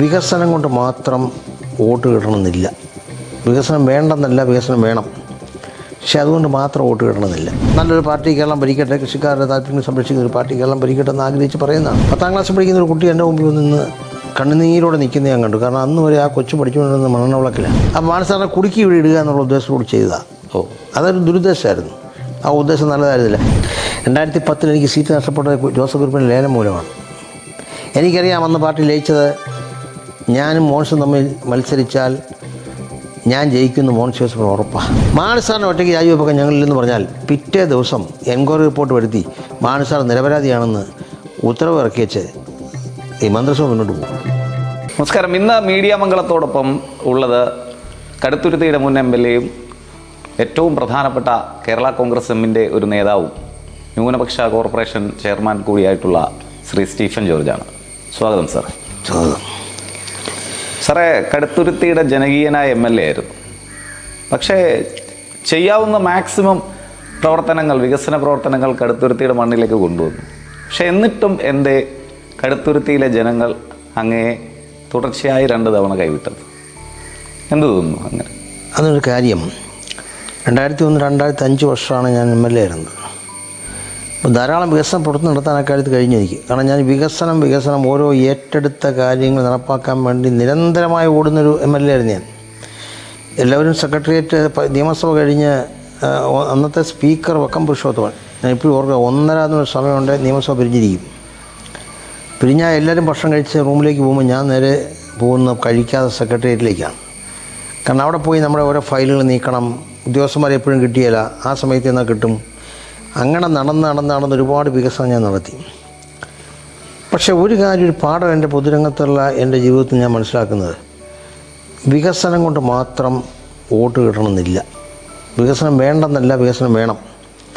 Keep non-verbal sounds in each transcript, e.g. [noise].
വികസനം കൊണ്ട് മാത്രം വോട്ട് കിട്ടണമെന്നില്ല. വികസനം വേണ്ടെന്നല്ല വികസനം വേണം. പക്ഷെ അതുകൊണ്ട് മാത്രം വോട്ട് കിട്ടണമെന്നില്ല. നല്ലൊരു പാർട്ടി കേരളം ഭരിക്കട്ടെ. കൃഷിക്കാരുടെ താല്പര്യം സംരക്ഷിക്കുന്ന ഒരു പാർട്ടി കേരളം ഭരിക്കട്ടെ എന്ന് ആഗ്രഹിച്ച് പറയുന്നതാണ്. പത്താം ക്ലാസ് പഠിക്കുന്ന ഒരു കുട്ടി എന്റെ മുമ്പിൽ നിന്ന് കണ്ണുനീരോടെ നിൽക്കുന്ന ഞാൻ കണ്ടു. കാരണം അന്ന് വരെ ആ കൊച്ചു പഠിച്ചുകൊണ്ടിരുന്ന മണ്ണെണ്ണവിളക്കിലാണ് ആ മാനസാറിനെ കുടുക്കി ഇടുക എന്നുള്ള ഉദ്ദേശത്തോട് ചെയ്തതാണ് ഓ അതൊരു ദുരുദ്ദേശമായിരുന്നു. ആ ഉദ്ദേശം നല്ലതായിരുന്നില്ല. രണ്ടായിരത്തി പത്തിൽ എനിക്ക് സീറ്റ് നഷ്ടപ്പെട്ടത് ജോസഫ് കുരുപ്പിന്റെ ലേലം മൂലമാണ്. എനിക്കറിയാം അന്ന് പാർട്ടി ലയിച്ചത് ഞാനും മോൻസും തമ്മിൽ മത്സരിച്ചാൽ ഞാൻ ജയിക്കുന്നു മോൻ ഉറപ്പാണ് മാനസാറിന് ഒറ്റയ്ക്ക് രാജിവെപ്പൊക്കെ ഞങ്ങളില്ലെന്ന് പറഞ്ഞാൽ പിറ്റേ ദിവസം എൻക്വയറി റിപ്പോർട്ട് വരുത്തി മാനസാർ നിരപരാധിയാണെന്ന് ഉത്തരവ് ഇറക്കിയച്ച് ഈ മന്ത്രിസഭ മുന്നോട്ട് പോകും. നമസ്കാരം. ഇന്ന് മീഡിയ മംഗളത്തോടൊപ്പം ഉള്ളത് കടുത്തുരുത്തിയുടെ മുൻ എം എൽ എയും ഏറ്റവും പ്രധാനപ്പെട്ട കേരള കോൺഗ്രസ് എമ്മിന്റെ ഒരു നേതാവും ന്യൂനപക്ഷ കോർപ്പറേഷൻ ചെയർമാൻ കൂടിയായിട്ടുള്ള ശ്രീ സ്റ്റീഫൻ ജോർജാണ്. സ്വാഗതം സാർ. സ്വാഗതം. സാറേ കടുത്തുരുത്തിയുടെ ജനകീയനായ എം എൽ എ ആയിരുന്നു. പക്ഷേ ചെയ്യാവുന്ന മാക്സിമം പ്രവർത്തനങ്ങൾ വികസന പ്രവർത്തനങ്ങൾ കടുത്തുരുത്തിയുടെ മണ്ണിലേക്ക് കൊണ്ടുവന്നു. പക്ഷെ എന്നിട്ടും എന്റെ കടുത്തുരുത്തിയിലെ ജനങ്ങൾ അങ്ങേ തുടർച്ചയായി രണ്ട് തവണ കൈവിട്ടത്. എന്ത് തോന്നുന്നു അങ്ങനെ? അതൊരു കാര്യം. രണ്ടായിരത്തി ഒന്ന് രണ്ടായിരത്തി അഞ്ച് വർഷമാണ് ഞാൻ എം എൽ എ ആയിരുന്നത്. ധാരാളം വികസനം പുറത്തു നടത്താൻ അക്കാര്യത്തിൽ കഴിഞ്ഞിരിക്കും. കാരണം ഞാൻ വികസനം വികസനം ഓരോ ഏറ്റെടുത്ത കാര്യങ്ങൾ നടപ്പാക്കാൻ വേണ്ടി നിരന്തരമായി ഓടുന്നൊരു എം എൽ എ ആയിരുന്നു ഞാൻ. എല്ലാവരും സെക്രട്ടേറിയറ്റ് നിയമസഭ കഴിഞ്ഞ് അന്നത്തെ സ്പീക്കർ വക്കം പുരുഷോത്തമൻ. ഞാൻ ഇപ്പോഴും ഓർക്കുക ഒന്നര എന്നൊരു സമയമുണ്ട് നിയമസഭ പിരിഞ്ഞിരിക്കും. പിരിഞ്ഞാൽ എല്ലാവരും ഭക്ഷണം കഴിച്ച് റൂമിലേക്ക് പോകുമ്പോൾ ഞാൻ നേരെ പോകുന്ന കഴിക്കാതെ സെക്രട്ടേറിയറ്റിലേക്കാണ്. കാരണം അവിടെ പോയി നമ്മുടെ ഓരോ ഫയലുകൾ നീക്കണം ഉദ്യോഗസ്ഥന്മാരെ എപ്പോഴും കിട്ടിയില്ല ആ സമയത്ത് എന്നാൽ കിട്ടും? അങ്ങനെ നടന്ന് നടന്ന് നടന്ന് ഒരുപാട് വികസനം ഞാൻ നടത്തി. പക്ഷേ ഒരു കാര്യം ഒരു പാഠം എന്റെ പൊതുരംഗത്തുള്ള എന്റെ ജീവിതത്തിൽ ഞാൻ മനസ്സിലാക്കുന്നത്. വികസനം കൊണ്ട് മാത്രം വോട്ട് കിട്ടണമെന്നില്ല. വികസനം വേണ്ടെന്നല്ല വികസനം വേണം.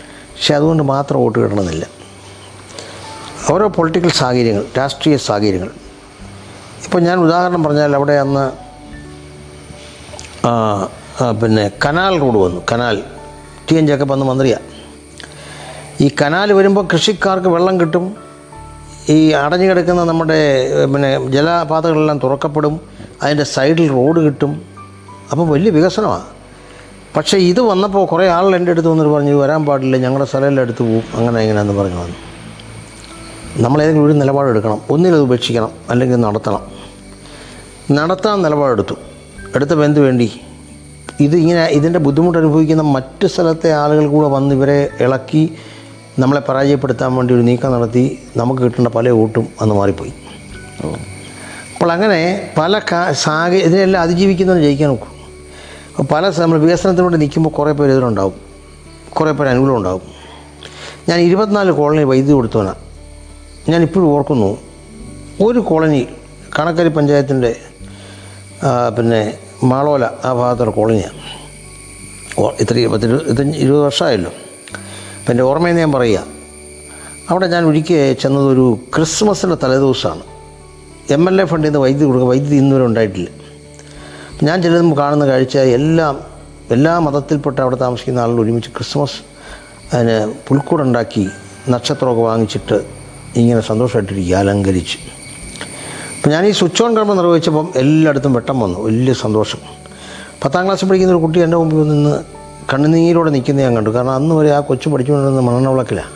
പക്ഷെ അതുകൊണ്ട് മാത്രം വോട്ട് കിട്ടണമെന്നില്ല. ഓരോ പൊളിറ്റിക്കൽ സാഹചര്യങ്ങൾ രാഷ്ട്രീയ സാഹചര്യങ്ങൾ. ഇപ്പോൾ ഞാൻ ഉദാഹരണം പറഞ്ഞാൽ അവിടെ അന്ന് പിന്നെ കനാൽ റോഡ് വന്നു. കനാൽ. ടി എൻ ജേക്കബ് അന്ന് മന്ത്രിയാണ് ഈ കനാൽ വരുമ്പോൾ കൃഷിക്കാർക്ക് വെള്ളം കിട്ടും. ഈ അടഞ്ഞു കിടക്കുന്ന നമ്മുടെ പിന്നെ ജലപാതകളെല്ലാം തുറക്കപ്പെടും. അതിന്റെ സൈഡിൽ റോഡ് കിട്ടും. അപ്പോൾ വലിയ വികസനമാണ്. പക്ഷേ ഇത് വന്നപ്പോൾ കുറേ ആളുകൾ എന്റെ അടുത്ത് വന്നിട്ട് പറഞ്ഞു വരാൻ പാടില്ല ഞങ്ങളുടെ സ്ഥലമെല്ലാം എടുത്തു പോകും അങ്ങനെ എങ്ങനെയാണെന്ന് പറഞ്ഞു വന്നു. നമ്മളേതെങ്കിലും ഒരു നിലപാടെടുക്കണം ഒന്നിലത് ഉപേക്ഷിക്കണം അല്ലെങ്കിൽ നടത്തണം. നടത്താൻ നിലപാടെടുത്തു. എടുത്തപ്പോൾ എന്ത് വേണ്ടി? ഇത് ഇങ്ങനെ ഇതിന്റെ ബുദ്ധിമുട്ട് അനുഭവിക്കുന്ന മറ്റ് സ്ഥലത്തെ ആളുകൾ കൂടെ വന്ന് ഇവരെ ഇളക്കി നമ്മളെ പരാജയപ്പെടുത്താൻ വേണ്ടി ഒരു നീക്കം നടത്തി നമുക്ക് കിട്ടേണ്ട പല വോട്ടും അന്ന് മാറിപ്പോയി. അപ്പോൾ അങ്ങനെ പല കാ സാഹ ഇതിനെല്ലാം അതിജീവിക്കുന്നവർ ജയിക്കാൻ നോക്കും. അപ്പോൾ പല നമ്മൾ വികസനത്തിന് വേണ്ടി നിൽക്കുമ്പോൾ കുറേ പേര് എതിരുണ്ടാവും കുറേ പേര് അനുകൂലം ഉണ്ടാവും. ഞാൻ ഇരുപത്തിനാല് കോളനി വൈദ്യുതി കൊടുത്തവനാണ് ഞാൻ ഇപ്പോഴും ഓർക്കുന്നു ഒരു കോളനി കണക്കരി പഞ്ചായത്തിന്റെ പിന്നെ മാളോല ആ ഭാഗത്തുള്ള കോളനിയാണ് ഇത്രയും ഇത്ര പത്ത് ഇരുപത് ഇരുപത് വർഷമായല്ലോ. അപ്പം എന്റെ ഓർമ്മയിൽ ഞാൻ പറയുക അവിടെ ഞാൻ ഒരിക്കൽ ചെന്നതൊരു ക്രിസ്മസിന്റെ തലേദിവസമാണ്. എം എൽ എ ഫണ്ടിൽ നിന്ന് വൈദ്യുതി കൊടുക്കുക വൈദ്യുതി ഇന്നുവരെ ഉണ്ടായിട്ടില്ല. ഞാൻ ചെല്ലുമ്പോൾ കാണുന്ന കാഴ്ച എല്ലാം എല്ലാ മതത്തിൽപ്പെട്ട അവിടെ താമസിക്കുന്ന ആളുകൾ ഒരുമിച്ച് ക്രിസ്മസ് അതിന് പുൽക്കൂടുണ്ടാക്കി നക്ഷത്രമൊക്കെ വാങ്ങിച്ചിട്ട് ഇങ്ങനെ സന്തോഷമായിട്ടിരിക്കുക അലങ്കരിച്ച്. അപ്പം ഞാൻ ഈ സ്വിച്ച് ഓൺ കർമ്മം നിർവഹിച്ചപ്പം എല്ലായിടത്തും വെട്ടം വന്നു വലിയ സന്തോഷം. പത്താം ക്ലാസ്സിൽ പഠിക്കുന്ന ഒരു കുട്ടി എന്റെ മുമ്പിൽ നിന്ന് കണ്ണുനീരോടെ നിൽക്കുന്ന ഞാൻ കണ്ടു. കാരണം അന്ന് വരെ ആ കൊച്ചു പഠിച്ചുകൊണ്ടിരുന്ന മണ്ണെണ്ണവിളക്കിലാണ്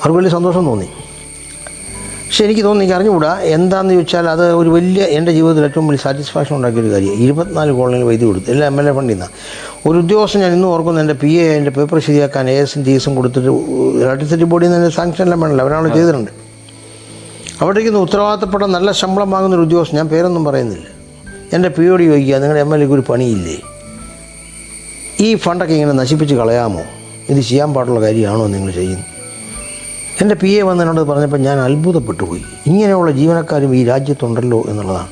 അവർക്ക് വലിയ സന്തോഷം തോന്നി. പക്ഷെ എനിക്ക് തോന്നി എനിക്ക് അറിഞ്ഞുകൂടാ എന്താണെന്ന് ചോദിച്ചാൽ അത് ഒരു വലിയ എന്റെ ജീവിതത്തിൽ ഏറ്റവും വലിയ സാറ്റിസ്ഫാക്ഷൻ ഉണ്ടാക്കിയൊരു കാര്യം. ഇരുപത്തിനാല് കോളനിയിൽ വൈദ്യുതി കൊടുത്തു. എല്ലാ എം എൽ എ ഫണ്ടിൽ നിന്നാണ് ഒരു ഉദ്യോഗസ്ഥൻ ഞാൻ ഇന്നും ഓർക്കുന്നു എന്റെ പി എ എന്റെ പേപ്പർ ശരിയാക്കാൻ എ എസും ടി എസും കൊടുത്തിട്ട് ഇലക്ട്രിസിറ്റി ബോർഡിൽ നിന്ന് എന്റെ സാങ്ഷൻ എല്ലാം വേണമല്ലോ. അവരാണ് ചെയ്തിട്ടുണ്ട്. അവിടെ ഇരിക്കുന്ന ഉത്തരവാദിത്തപ്പെട്ട നല്ല ശമ്പളം വാങ്ങുന്ന ഒരു ഉദ്യോഗസ്ഥൻ ഞാൻ പേരൊന്നും പറയുന്നില്ല. എന്റെ പി ഒ ഡി ചോദിക്കുക നിങ്ങളുടെ എം എൽ എക്ക് ഒരു പണിയില്ലേ? ഈ ഫണ്ടൊക്കെ ഇങ്ങനെ നശിപ്പിച്ച് കളയാമോ? ഇത് ചെയ്യാൻ പാടുള്ള കാര്യമാണോ നിങ്ങൾ ചെയ്യുന്നത്? എന്റെ പി എ വന്ന് എന്നോട് പറഞ്ഞപ്പോൾ ഞാൻ അത്ഭുതപ്പെട്ടു പോയി ഇങ്ങനെയുള്ള ജീവനക്കാരും ഈ രാജ്യത്തുണ്ടല്ലോ എന്നുള്ളതാണ്.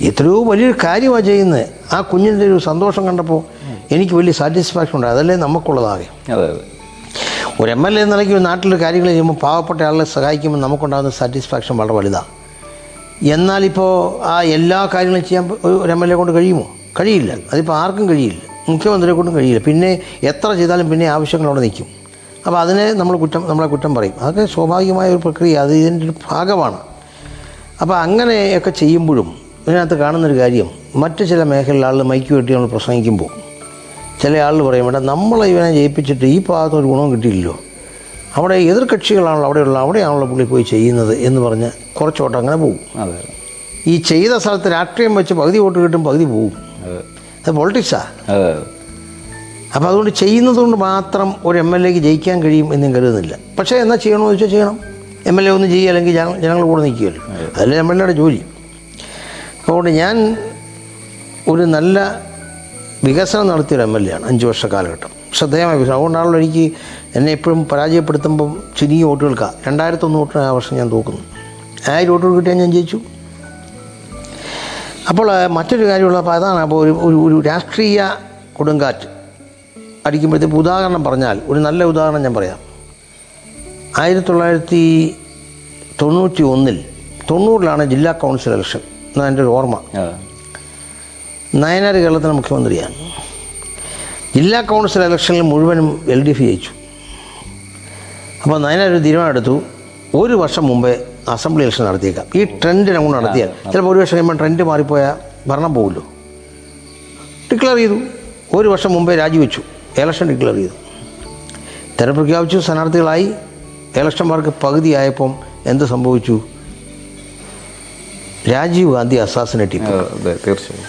എത്രയോ വലിയൊരു കാര്യമാണ് ചെയ്യുന്നത്. ആ കുഞ്ഞിന്റെ ഒരു സന്തോഷം കണ്ടപ്പോൾ എനിക്ക് വലിയ സാറ്റിസ്ഫാക്ഷൻ ഉണ്ട് അതല്ലേ നമുക്കുള്ളതാകെ. അതെ അതെ. ഒരു എം എൽ എ എന്ന നിലയ്ക്ക് നാട്ടിലെ കാര്യങ്ങൾ ചെയ്യുമ്പോൾ പാവപ്പെട്ട ആളെ സഹായിക്കുമ്പോൾ നമുക്കുണ്ടാകുന്ന സാറ്റിസ്ഫാക്ഷൻ വളരെ വലുതാണ്. എന്നാലിപ്പോൾ ആ എല്ലാ കാര്യങ്ങളും ചെയ്യാൻ ഒരു എം എൽ എ കൊണ്ട് കഴിയുമോ? കഴിയില്ല. അതിപ്പോൾ ആർക്കും കഴിയില്ല. മുഖ്യമന്ത്രിയെ കൊണ്ടും കഴിയില്ല. പിന്നെ എത്ര ചെയ്താലും പിന്നെ ആവശ്യങ്ങൾ അവിടെ നിൽക്കും. അപ്പോൾ അതിനെ നമ്മൾ കുറ്റം നമ്മളെ കുറ്റം പറയും. അതൊക്കെ സ്വാഭാവികമായ ഒരു പ്രക്രിയ. അത് ഇതിന്റെ ഒരു ഭാഗമാണ്. അപ്പോൾ അങ്ങനെയൊക്കെ ചെയ്യുമ്പോഴും ഇതിനകത്ത് കാണുന്നൊരു കാര്യം മറ്റു ചില മേഖലയിലെ ആളുകൾ മൈക്ക് വെട്ടി നമ്മൾ പ്രസംഗിക്കുമ്പോൾ ചില ആളുകൾ പറയും വേണ്ട നമ്മളെ ഇവനെ ജയിപ്പിച്ചിട്ട് ഈ ഭാഗത്ത് ഒരു ഗുണവും കിട്ടിയില്ലല്ലോ. അവിടെ എതിർകക്ഷികളാണല്ലോ അവിടെയുള്ള അവിടെയാണല്ലോ പുള്ളി പോയി ചെയ്യുന്നത് എന്ന് പറഞ്ഞ് കുറച്ചോട്ട് അങ്ങനെ പോകും ഈ ചെയ്ത സ്ഥലത്ത് രാഷ്ട്രീയം വെച്ച് പകുതി വോട്ട് കിട്ടും പകുതി പോകും അതെ അത്. പൊളിറ്റിക്സാ അപ്പം അപ്പോൾ അതുകൊണ്ട് ചെയ്യുന്നത് കൊണ്ട് മാത്രം ഒരു എം എൽ എക്ക് ജയിക്കാൻ കഴിയും എന്ന് കരുതുന്നില്ല. പക്ഷേ എന്നാൽ ചെയ്യണമെന്ന് വെച്ചാൽ ചെയ്യണം. എം എൽ എ ഒന്നും ചെയ്യുക അല്ലെങ്കിൽ ജന- ജനങ്ങൾ കൂടെ നിൽക്കുകയല്ലോ. അതല്ലേ എം എൽ എയുടെ ജോലി. അതുകൊണ്ട് ഞാൻ ഒരു നല്ല വികസനം നടത്തിയൊരു എം എൽ എ ആണ് അഞ്ച് വർഷ കാലഘട്ടം. ശ്രദ്ധേയമായ വികസനം. അതുകൊണ്ടാണല്ലോ എനിക്ക് എന്നെ എപ്പോഴും പരാജയപ്പെടുത്തുമ്പം ചുരുങ്ങിയ വോട്ടുകൾക്കാണ് രണ്ടായിരത്തൊന്ന് വോട്ടിന് ആ വർഷം ഞാൻ തോക്കുന്നു. ആയിരം വോട്ടുകൾ കിട്ടിയാൽ ഞാൻ ജയിച്ചു. അപ്പോൾ മറ്റൊരു കാര്യമുള്ള അപ്പോൾ അതാണ് അപ്പോൾ ഒരു ഒരു രാഷ്ട്രീയ കൊടുങ്കാറ്റ് അടിക്കുമ്പോഴത്തേക്ക് ഉദാഹരണം പറഞ്ഞാൽ ഒരു നല്ല ഉദാഹരണം ഞാൻ പറയാം. ആയിരത്തി തൊള്ളായിരത്തി തൊണ്ണൂറ്റി ഒന്നിൽ തൊണ്ണൂറിലാണ് ജില്ലാ കൗൺസിൽ ഇലക്ഷൻ. എന്നാണ് എന്റെ ഒരു ഓർമ്മ. നയനാർ കേരളത്തിലെ മുഖ്യമന്ത്രിയാണ്. ജില്ലാ കൗൺസിൽ ഇലക്ഷനിൽ മുഴുവനും എൽ ഡി എഫ് ജയിച്ചു. അപ്പോൾ നയനാർ ഒരു തീരുമാനം എടുത്തു ഒരു വർഷം മുമ്പേ അസംബ്ലി ഇലക്ഷൻ നടത്തിയേക്കാം. ഈ ട്രെൻഡിനെ കൊണ്ട് നടത്തിയാൽ ചിലപ്പോൾ ഒരു വർഷം കഴിയുമ്പോൾ ട്രെൻഡ് മാറിപ്പോയാൽ ഭരണം പോകുമല്ലോ ഡിക്ലെയർ ചെയ്തു. ഒരു വർഷം മുമ്പേ രാജിവെച്ചു. ഇലക്ഷൻ ഡിക്ലെയർ ചെയ്തു. തെരഞ്ഞെടുപ്പ് പ്രഖ്യാപിച്ചു. സ്ഥാനാർത്ഥികളായി. ഇലക്ഷൻ മാർക്ക് പകുതിയായപ്പം എന്ത് സംഭവിച്ചു? രാജീവ് ഗാന്ധി അസാസിനേറ്റ് തീർച്ചയായും.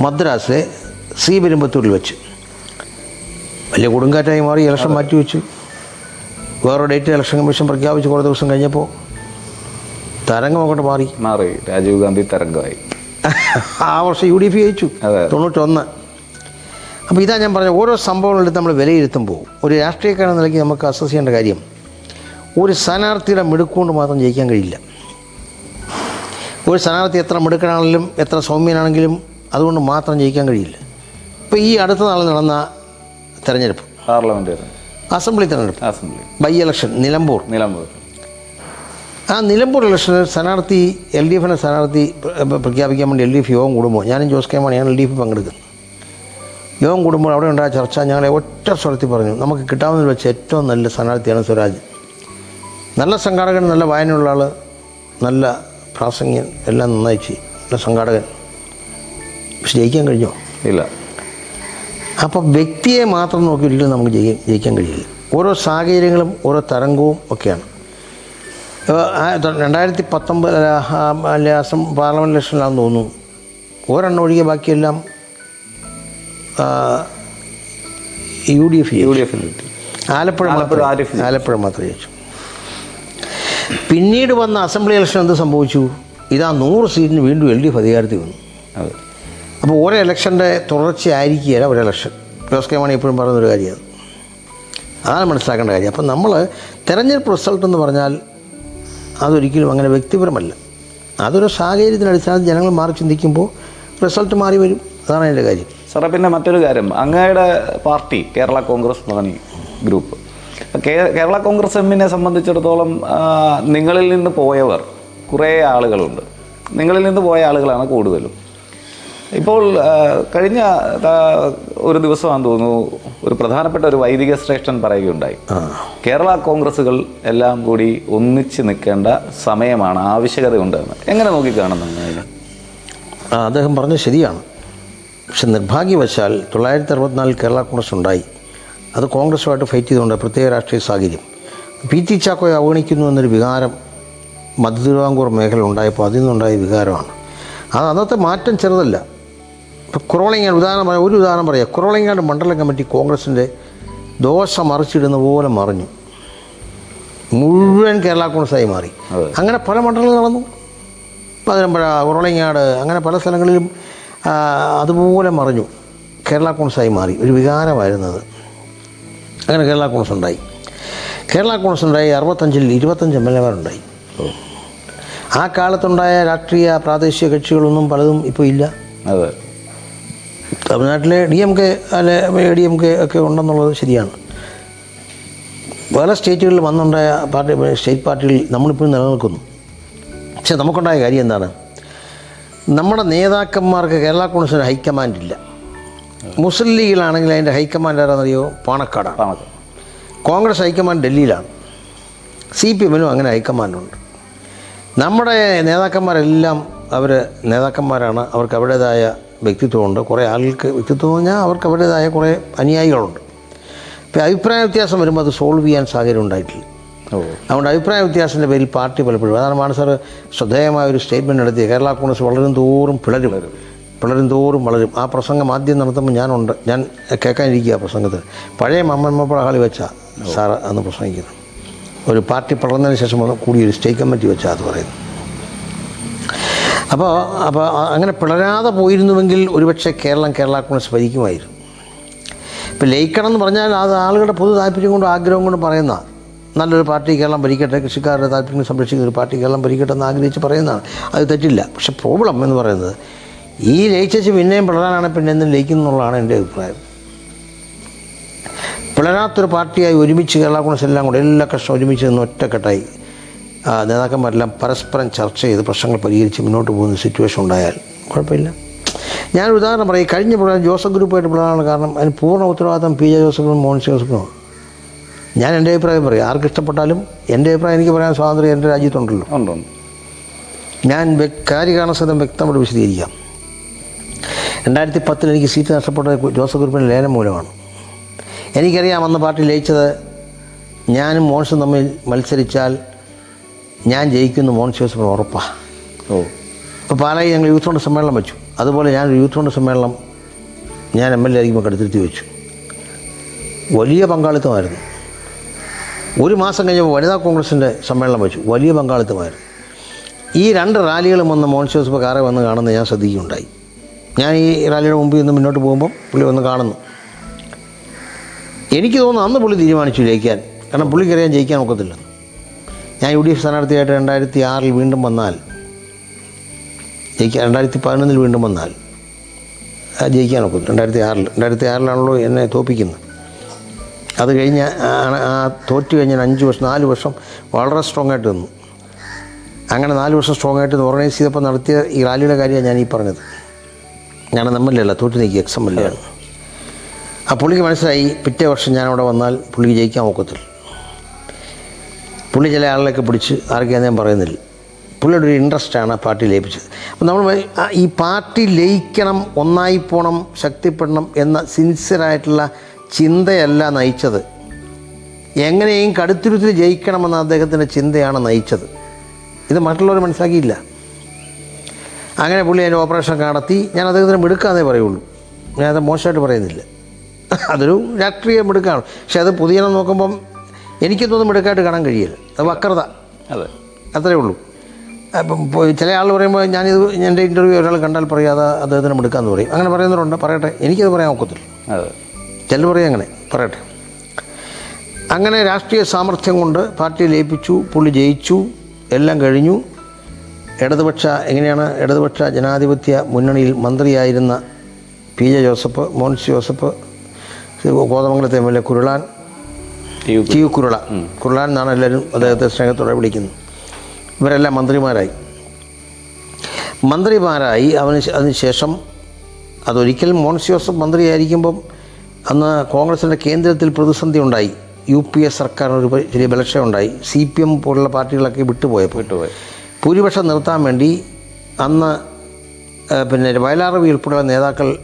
മദ്രാസിലെ സി പെരുമ്പത്തൂരിൽ വെച്ച്. വലിയ കൊടുങ്കാറ്റായി മാറി. ഇലക്ഷൻ മാറ്റിവെച്ചു. വേറെ ഡേറ്റ് ഇലക്ഷൻ കമ്മീഷൻ പ്രഖ്യാപിച്ച്. കുറേ ദിവസം കഴിഞ്ഞപ്പോൾ തരംഗം അങ്ങോട്ട് മാറി. മാറി. രാജീവ് ഗാന്ധി തരംഗമായി. [laughs] ആ വർഷം യു ഡി എഫ് ജയിച്ചു. തൊണ്ണൂറ്റൊന്ന്. അപ്പോൾ ഇതാ ഞാൻ പറഞ്ഞ ഓരോ സംഭവങ്ങളെടുത്ത് നമ്മൾ വിലയിരുത്തുമ്പോൾ ഒരു രാഷ്ട്രീയക്കാരെന്ന നിലയ്ക്ക് നമുക്ക് അസസ് ചെയ്യേണ്ട കാര്യം ഒരു സ്ഥാനാർത്ഥിയുടെ മിടുക്കുകൊണ്ട് മാത്രം ജയിക്കാൻ കഴിയില്ല. ഒരു സ്ഥാനാർത്ഥി എത്ര മിടുക്കനാണെങ്കിലും എത്ര സൗമ്യനാണെങ്കിലും അതുകൊണ്ട് മാത്രം ജയിക്കാൻ കഴിയില്ല. ഇപ്പോൾ ഈ അടുത്ത നാൾ നടന്ന തെരഞ്ഞെടുപ്പ്. പാർലമെന്റ് അസംബ്ലി തെരഞ്ഞെടുപ്പ്. Assembly. By election Nilambur. Nilambur. ആ നിലമ്പൂർ ഇലക്ഷനിൽ സ്ഥാനാർത്ഥി എൽ ഡി എഫിനെ സ്ഥാനാർത്ഥി പ്രഖ്യാപിക്കാൻ വേണ്ടി എൽ ഡി എഫ് യോഗം കൂടുമ്പോൾ ഞാനും ജോസ് കെ മാണിയാണ് എൽ ഡി എഫ് പങ്കെടുക്കുന്നത്. യോഗം കൂടുമ്പോൾ അവിടെ ഉണ്ടായ ചർച്ച ഞങ്ങളെ ഒറ്റ സ്വരത്തിൽ പറഞ്ഞു. നമുക്ക് കിട്ടാവുന്നതിൽ വെച്ച് ഏറ്റവും നല്ല സ്ഥാനാർത്ഥിയാണ് സ്വരാജ്. നല്ല സംഘാടകൻ നല്ല വായനയുള്ള ആൾ നല്ല പ്രാസംഗ്യൻ എല്ലാം നന്നായി ചെയ്യും. നല്ല സംഘാടകൻ. പക്ഷെ ജയിക്കാൻ കഴിഞ്ഞോ? ഇല്ല. അപ്പോൾ വ്യക്തിയെ മാത്രം നോക്കി ഒരിക്കലും നമുക്ക് ജയി ജയിക്കാൻ കഴിയില്ല. ഓരോ സാഹചര്യങ്ങളും ഓരോ തരംഗവും ഒക്കെയാണ്. രണ്ടായിരത്തി പത്തൊമ്പത് ലാസം അസം പാർലമെന്റ് ഇലക്ഷനിലാണെന്ന് തോന്നുന്നു. ഒരെണ്ണം ഒഴികെ ബാക്കിയെല്ലാം U D F U D എഫിൽ കിട്ടി ആലപ്പുഴ ആലപ്പുഴ ആലപ്പുഴ മാത്രമേ ജയിച്ചു. പിന്നീട് വന്ന അസംബ്ലി ഇലക്ഷൻ എന്ത് സംഭവിച്ചു? ഇതാ നൂറ് സീറ്റിന് വീണ്ടും എൽ ഡി എഫ് അധികാരത്തിൽ വന്നു. അതെ. അപ്പോൾ ഓരോ ഇലക്ഷന്റെ തുടർച്ചയായിരിക്കുകയില്ല ഒരു ഇലക്ഷൻ. ജോസ് കെ മാണി എപ്പോഴും പറയുന്നൊരു കാര്യമാണ്. അതാണ് മനസ്സിലാക്കേണ്ട കാര്യം. അപ്പം നമ്മൾ തെരഞ്ഞെടുപ്പ് റിസൾട്ട് എന്ന് പറഞ്ഞാൽ അതൊരിക്കലും അങ്ങനെ വ്യക്തിപരമല്ല. അതൊരു സാഹചര്യത്തിന് അടിസ്ഥാനത്തിൽ ജനങ്ങൾ മാറി ചിന്തിക്കുമ്പോൾ റിസൾട്ട് മാറി വരും. അതാണ് അതിന്റെ കാര്യം. സാറേ പിന്നെ മറ്റൊരു കാര്യം. അങ്ങയുടെ പാർട്ടി കേരള കോൺഗ്രസ് ഭവനി ഗ്രൂപ്പ്. കേരള കോൺഗ്രസ് എമ്മിനെ സംബന്ധിച്ചിടത്തോളം നിങ്ങളിൽ നിന്ന് പോയവർ കുറേ ആളുകളുണ്ട്. നിങ്ങളിൽ നിന്ന് പോയ ആളുകളാണ് കൂടുതലും. ഇപ്പോൾ കഴിഞ്ഞ ഒരു ദിവസമാണെന്ന് തോന്നുന്നു ഒരു പ്രധാനപ്പെട്ട ഒരു വൈദിക ശ്രേഷ്ഠൻ പറയുകയുണ്ടായി. കേരള കോൺഗ്രസുകൾ എല്ലാം കൂടി ഒന്നിച്ച് നിൽക്കേണ്ട സമയമാണ് ആവശ്യകതയുണ്ട് എന്ന് എങ്ങനെ നോക്കിക്കാണുന്നു അദ്ദേഹം പറഞ്ഞത് ശരിയാണ്. പക്ഷെ നിർഭാഗ്യവശാൽ തൊള്ളായിരത്തി അറുപത്തിനാലിൽ കേരള കോൺഗ്രസ് ഉണ്ടായി. അത് കോൺഗ്രസുമായിട്ട് ഫൈറ്റ് ചെയ്തുകൊണ്ട് പ്രത്യേക രാഷ്ട്രീയ സാഹചര്യം. പി ടി ചാക്കോയെ അവഗണിക്കുന്നു എന്നൊരു വികാരം മധ്യ തിരുവിതാംകൂർ മേഖല ഉണ്ടായപ്പോൾ അതിൽ നിന്നുണ്ടായ വികാരമാണ്. അത് അന്നത്തെ മാറ്റം ചെറുതല്ല. ഇപ്പോൾ കുറവളങ്ങാട് ഉദാഹരണം പറയാം ഒരു ഉദാഹരണം പറയാം. കുറവളങ്ങാട് മണ്ഡലം കമ്മിറ്റി കോൺഗ്രസിന്റെ ദോശ മറിച്ചിടുന്ന പോലെ മറിഞ്ഞു. മുഴുവൻ കേരള കോൺഗ്രസ്സായി മാറി. അങ്ങനെ പല മണ്ഡലങ്ങൾ നടന്നു. പതിനമ്പഴ ഉരുളങ്ങാട് അങ്ങനെ പല സ്ഥലങ്ങളിലും അതുപോലെ മറിഞ്ഞു. കേരള കോൺഗ്രസ്സായി മാറി. ഒരു വികാരമായിരുന്നത്. അങ്ങനെ കേരള കോൺഗ്രസ് ഉണ്ടായി കേരള കോൺഗ്രസ് ഉണ്ടായി അറുപത്തഞ്ചിൽ ഇരുപത്തഞ്ച് എം എൽ എമാരുണ്ടായി. ആ കാലത്തുണ്ടായ രാഷ്ട്രീയ പ്രാദേശിക കക്ഷികളൊന്നും പലതും ഇപ്പോൾ ഇല്ല. അതെ. തമിഴ്നാട്ടിലെ ഡി എം കെ അല്ലെ എ ഡി എം കെ ഒക്കെ ഉണ്ടെന്നുള്ളത് ശരിയാണ്. പല സ്റ്റേറ്റുകളിൽ വന്നുണ്ടായ പാർട്ടി സ്റ്റേറ്റ് പാർട്ടികൾ നമ്മളിപ്പോഴും നിലനിൽക്കുന്നു. പക്ഷെ നമുക്കുണ്ടായ കാര്യം എന്താണ്? നമ്മുടെ നേതാക്കന്മാർക്ക് കേരള കോൺഗ്രസിന് ഹൈക്കമാൻഡ് ഇല്ല. മുസ്ലിം ലീഗിലാണെങ്കിൽ അതിന്റെ ഹൈക്കമാൻഡ് ആരാണെന്നറിയോ പാണക്കാടാണ് പാണക്കം കോൺഗ്രസ് ഹൈക്കമാൻഡ് ഡൽഹിയിലാണ്. സി പി എമ്മിനും അങ്ങനെ ഹൈക്കമാൻഡുണ്ട്. നമ്മുടെ നേതാക്കന്മാരെല്ലാം അവർ നേതാക്കന്മാരാണ്. അവർക്ക് അവരുടേതായ വ്യക്തിത്വമുണ്ട്. കുറേ ആളുകൾക്ക് വ്യക്തിത്വം എന്ന് പറഞ്ഞാൽ അവർക്ക് അവരുടേതായ കുറേ അനുയായികളുണ്ട്. ഇപ്പോൾ അഭിപ്രായ വ്യത്യാസം വരുമ്പോൾ അത് സോൾവ് ചെയ്യാൻ സാഹചര്യം ഉണ്ടായിട്ടില്ല. അതുകൊണ്ട് അഭിപ്രായ വ്യത്യാസത്തിന്റെ പേരിൽ പാർട്ടി പലപ്പോഴും അതാണ് മാണ സാർ ശ്രദ്ധേയമായ ഒരു സ്റ്റേറ്റ്മെന്റ് നടത്തിയത് കേരള കോൺഗ്രസ് വളരും തോറും പിളരും. പിളരും തോറും വളരും. ആ പ്രസംഗം ആദ്യം നടത്തുമ്പോൾ ഞാനുണ്ട് ഞാൻ കേൾക്കാനിരിക്കുക ആ പ്രസംഗത്തിൽ. പഴയ മമ്മന്മപ്പുഴ ഹാളി വെച്ചാൽ സാർ അന്ന് പ്രസംഗിക്കുന്നു. ഒരു പാർട്ടി പിളർന്നതിന് ശേഷം കൂടി കൂടിയൊരു സ്റ്റേറ്റ് കമ്മിറ്റി വെച്ചാൽ അത് പറയുന്നത്. അപ്പോൾ അപ്പോൾ അങ്ങനെ പിളരാതെ പോയിരുന്നുവെങ്കിൽ ഒരുപക്ഷെ കേരളം കേരള കോൺഗ്രസ് ഭരിക്കുമായിരുന്നു. ഇപ്പം ലയിക്കണം എന്ന് പറഞ്ഞാൽ അത് ആളുകളുടെ പൊതു താല്പര്യം കൊണ്ടും ആഗ്രഹം കൊണ്ടും പറയുന്ന നല്ലൊരു പാർട്ടി കേരളം ഭരിക്കട്ടെ കൃഷിക്കാരുടെ താല്പര്യം സംരക്ഷിക്കുന്ന ഒരു പാർട്ടി കേരളം ഭരിക്കട്ടെ എന്ന് ആഗ്രഹിച്ച് പറയുന്നതാണ്. അത് തെറ്റില്ല. പക്ഷെ പ്രോബ്ലം എന്ന് പറയുന്നത് ഈ ലയിച്ചേച്ച് പിന്നെയും പിളരാനാണ് പിന്നെ എന്നും ലയിക്കുന്നു എന്നുള്ളതാണ് എന്റെ അഭിപ്രായം. പിളരാത്തൊരു പാർട്ടിയായി ഒരുമിച്ച് കേരള കോൺഗ്രസ് എല്ലാം കൂടെ എല്ലാ കഷ്ടം ഒരുമിച്ച് നിന്ന് ഒറ്റക്കെട്ടായി. നേതാക്കന്മാരെല്ലാം പരസ്പരം ചർച്ച ചെയ്ത് പ്രശ്നങ്ങൾ പരിഹരിച്ച് മുന്നോട്ട് പോകുന്ന സിറ്റുവേഷൻ ഉണ്ടായാൽ കുഴപ്പമില്ല. ഞാൻ ഉദാഹരണം പറയും. കഴിഞ്ഞ പ്രാവശ്യം ജോസഫ് ഗ്രൂപ്പായിട്ട് പ്രധാനമാണ് കാരണം അതിന് പൂർണ ഉത്തരവാദിത്തം പി ജെ ജോസഫിനും മോഹൻ ജോസഫിനും ഞാൻ എന്റെ അഭിപ്രായം പറയും. ആർക്ക് ഇഷ്ടപ്പെട്ടാലും എന്റെ അഭിപ്രായം എനിക്ക് പറയാൻ സ്വാതന്ത്ര്യം എന്റെ രാജ്യത്തുണ്ടല്ലോ. ഉണ്ടോ ഞാൻ കാര്യകാരണസഹിതം വ്യക്തമായിട്ട് വിശദീകരിക്കാം. രണ്ടായിരത്തി പത്തിൽ എനിക്ക് സീറ്റ് നഷ്ടപ്പെട്ടത് ജോസഫ് ഗ്രൂപ്പിന്റെ ലേലം മൂലമാണ്. എനിക്കറിയാം അന്ന് പാർട്ടി ലയിച്ചത് ഞാനും മോൻസും തമ്മിൽ മത്സരിച്ചാൽ ഞാൻ ജയിക്കുന്ന മോൻ ജോസഫിന് ഉറപ്പാണ് ഓ. ഇപ്പോൾ പാലായി ഞങ്ങൾ യൂത്ത് ഫണ്ട് സമ്മേളനം വെച്ചു. അതുപോലെ ഞാൻ യൂത്ത് ഫണ്ട് സമ്മേളനം ഞാൻ എം എൽ എ ആയിരിക്കുമ്പോൾ കടുത്തിരുത്തി വെച്ചു. വലിയ പങ്കാളിത്തമായിരുന്നു. ഒരു മാസം കഴിഞ്ഞപ്പോൾ വനിതാ കോൺഗ്രസിന്റെ സമ്മേളനം വെച്ചു. വലിയ പങ്കാളിത്തമായിരുന്നു. ഈ രണ്ട് റാലികളും വന്ന് മോൻ ജോസഫ് കാറെ വന്ന് കാണുന്ന ഞാൻ ശ്രദ്ധിക്കുകയുണ്ടായി. ഞാൻ ഈ റാലിയുടെ മുമ്പിൽ നിന്ന് മുന്നോട്ട് പോകുമ്പോൾ പുള്ളി വന്ന് കാണുന്നു. എനിക്ക് തോന്നുന്നു അന്ന് പുള്ളി തീരുമാനിച്ചു ജയിക്കാൻ. കാരണം പുള്ളിക്കറിയാൻ ജയിക്കാൻ ഒക്കത്തില്ല ഞാൻ യു ഡി എഫ് സ്ഥാനാർത്ഥിയായിട്ട് രണ്ടായിരത്തി ആറിൽ വീണ്ടും വന്നാൽ ജയിക്കാൻ രണ്ടായിരത്തി പതിനൊന്നിൽ വീണ്ടും വന്നാൽ ജയിക്കാൻ ഒക്കും രണ്ടായിരത്തി ആറിൽ രണ്ടായിരത്തി ആറിലാണല്ലോ എന്നെ തോപ്പിക്കുന്നത്. അത് കഴിഞ്ഞ് ആ- തോറ്റു കഴിഞ്ഞാൽ കഴിഞ്ഞ അഞ്ച് വർഷം നാല് വർഷം വളരെ സ്ട്രോങ് ആയിട്ട് നിന്നു. അങ്ങനെ നാല് വർഷം സ്ട്രോങ് ആയിട്ട് ഓർഗനൈസ് ചെയ്തപ്പോൾ നടത്തിയ ഈ റാലിയുടെ കാര്യമാണ് ഞാൻ ഈ പറഞ്ഞത്. ഞാൻ നമ്മളിലല്ല തോറ്റു നീക്കി എക്സ് എം എൽ എ ആണ് ആ പുള്ളിക്ക് മനസ്സിലായി പിറ്റേ വർഷം ഞാൻ വന്നാൽ പുള്ളിക്ക് ജയിക്കാൻ ഒക്കത്തില്ല. പുള്ളി ചില ആളുകളൊക്കെ പിടിച്ച് ആർക്കും ഞാൻ പറയുന്നില്ല. പുള്ളിയുടെ ഒരു ഇൻട്രസ്റ്റാണ് പാർട്ടി ലയിപ്പിച്ചത്. അപ്പം നമ്മൾ ഈ പാർട്ടി ലയിക്കണം ഒന്നായി പോകണം ശക്തിപ്പെടണം എന്ന സിൻസിയറായിട്ടുള്ള ചിന്തയല്ല നയിച്ചത്. എങ്ങനെയും കടുത്തുരുത്തിൽ ജയിക്കണമെന്ന അദ്ദേഹത്തിന്റെ ചിന്തയാണ് നയിച്ചത്. ഇത് മറ്റുള്ളവർ മനസ്സിലാക്കിയില്ല. അങ്ങനെ പുള്ളി അതിന്റെ ഓപ്പറേഷൻ നടത്തി. ഞാൻ അദ്ദേഹത്തിന് മിടുക്കാന്നേ പറയുള്ളൂ. ഞാനത് മോശമായിട്ട് പറയുന്നില്ല. അതൊരു രാഷ്ട്രീയ മിടുക്കാണ്. പക്ഷെ അത് പുതിയ നോക്കുമ്പം എനിക്കൊന്നും മിടുക്കായിട്ട് കാണാൻ കഴിയില്ല. അത് വക്രത. അതെ. അത്രേ ഉള്ളൂ. അപ്പം ചില ആൾ പറയുമ്പോൾ ഞാനിത് എന്റെ ഇന്റർവ്യൂ ഒരാൾ കണ്ടാൽ പറയാതെ അദ്ദേഹത്തിന് മിടുക്കാന്ന് പറയും. അങ്ങനെ പറയുന്നവരുണ്ട്. പറയട്ടെ. എനിക്കത് പറയാൻ ഒക്കത്തില്ല. അതെ. ചിലർ പറയും അങ്ങനെ. പറയട്ടെ. അങ്ങനെ രാഷ്ട്രീയ സാമർഥ്യം കൊണ്ട് പാർട്ടി ലയിപ്പിച്ചു പുള്ളി ജയിച്ചു എല്ലാം കഴിഞ്ഞു. ഇടതുപക്ഷ എങ്ങനെയാണ്? ഇടതുപക്ഷ ജനാധിപത്യ മുന്നണിയിൽ മന്ത്രിയായിരുന്ന പി ജെ ജോസഫ് മോൻസ് ജോസഫ് കോതമംഗലത്തെ എം എൽ എ കുരുളാൻ ടി യു കുരുള കുരുള എന്നാണ് എല്ലാവരും അദ്ദേഹത്തെ സ്നേഹത്തോടെ വിളിക്കുന്നത്. ഇവരെല്ലാം മന്ത്രിമാരായി. മന്ത്രിമാരായി. അവന് അതിനുശേഷം അതൊരിക്കൽ മോൻസ് ജോസഫ് മന്ത്രിയായിരിക്കുമ്പം അന്ന് കോൺഗ്രസിന്റെ കേന്ദ്രത്തിൽ പ്രതിസന്ധി ഉണ്ടായി. യു പി എ സർക്കാരിന് ഒരു പ- ചെറിയ ബലക്ഷയം ഉണ്ടായി. സി പി എം പോലുള്ള പാർട്ടികളൊക്കെ വിട്ടുപോയപ്പോൾ. വിട്ടുപോയി. ഭൂരിപക്ഷം നിർത്താൻ വേണ്ടി അന്ന് പിന്നെ വയലാറവി ഉൾപ്പെടെയുള്ള നേതാക്കൾ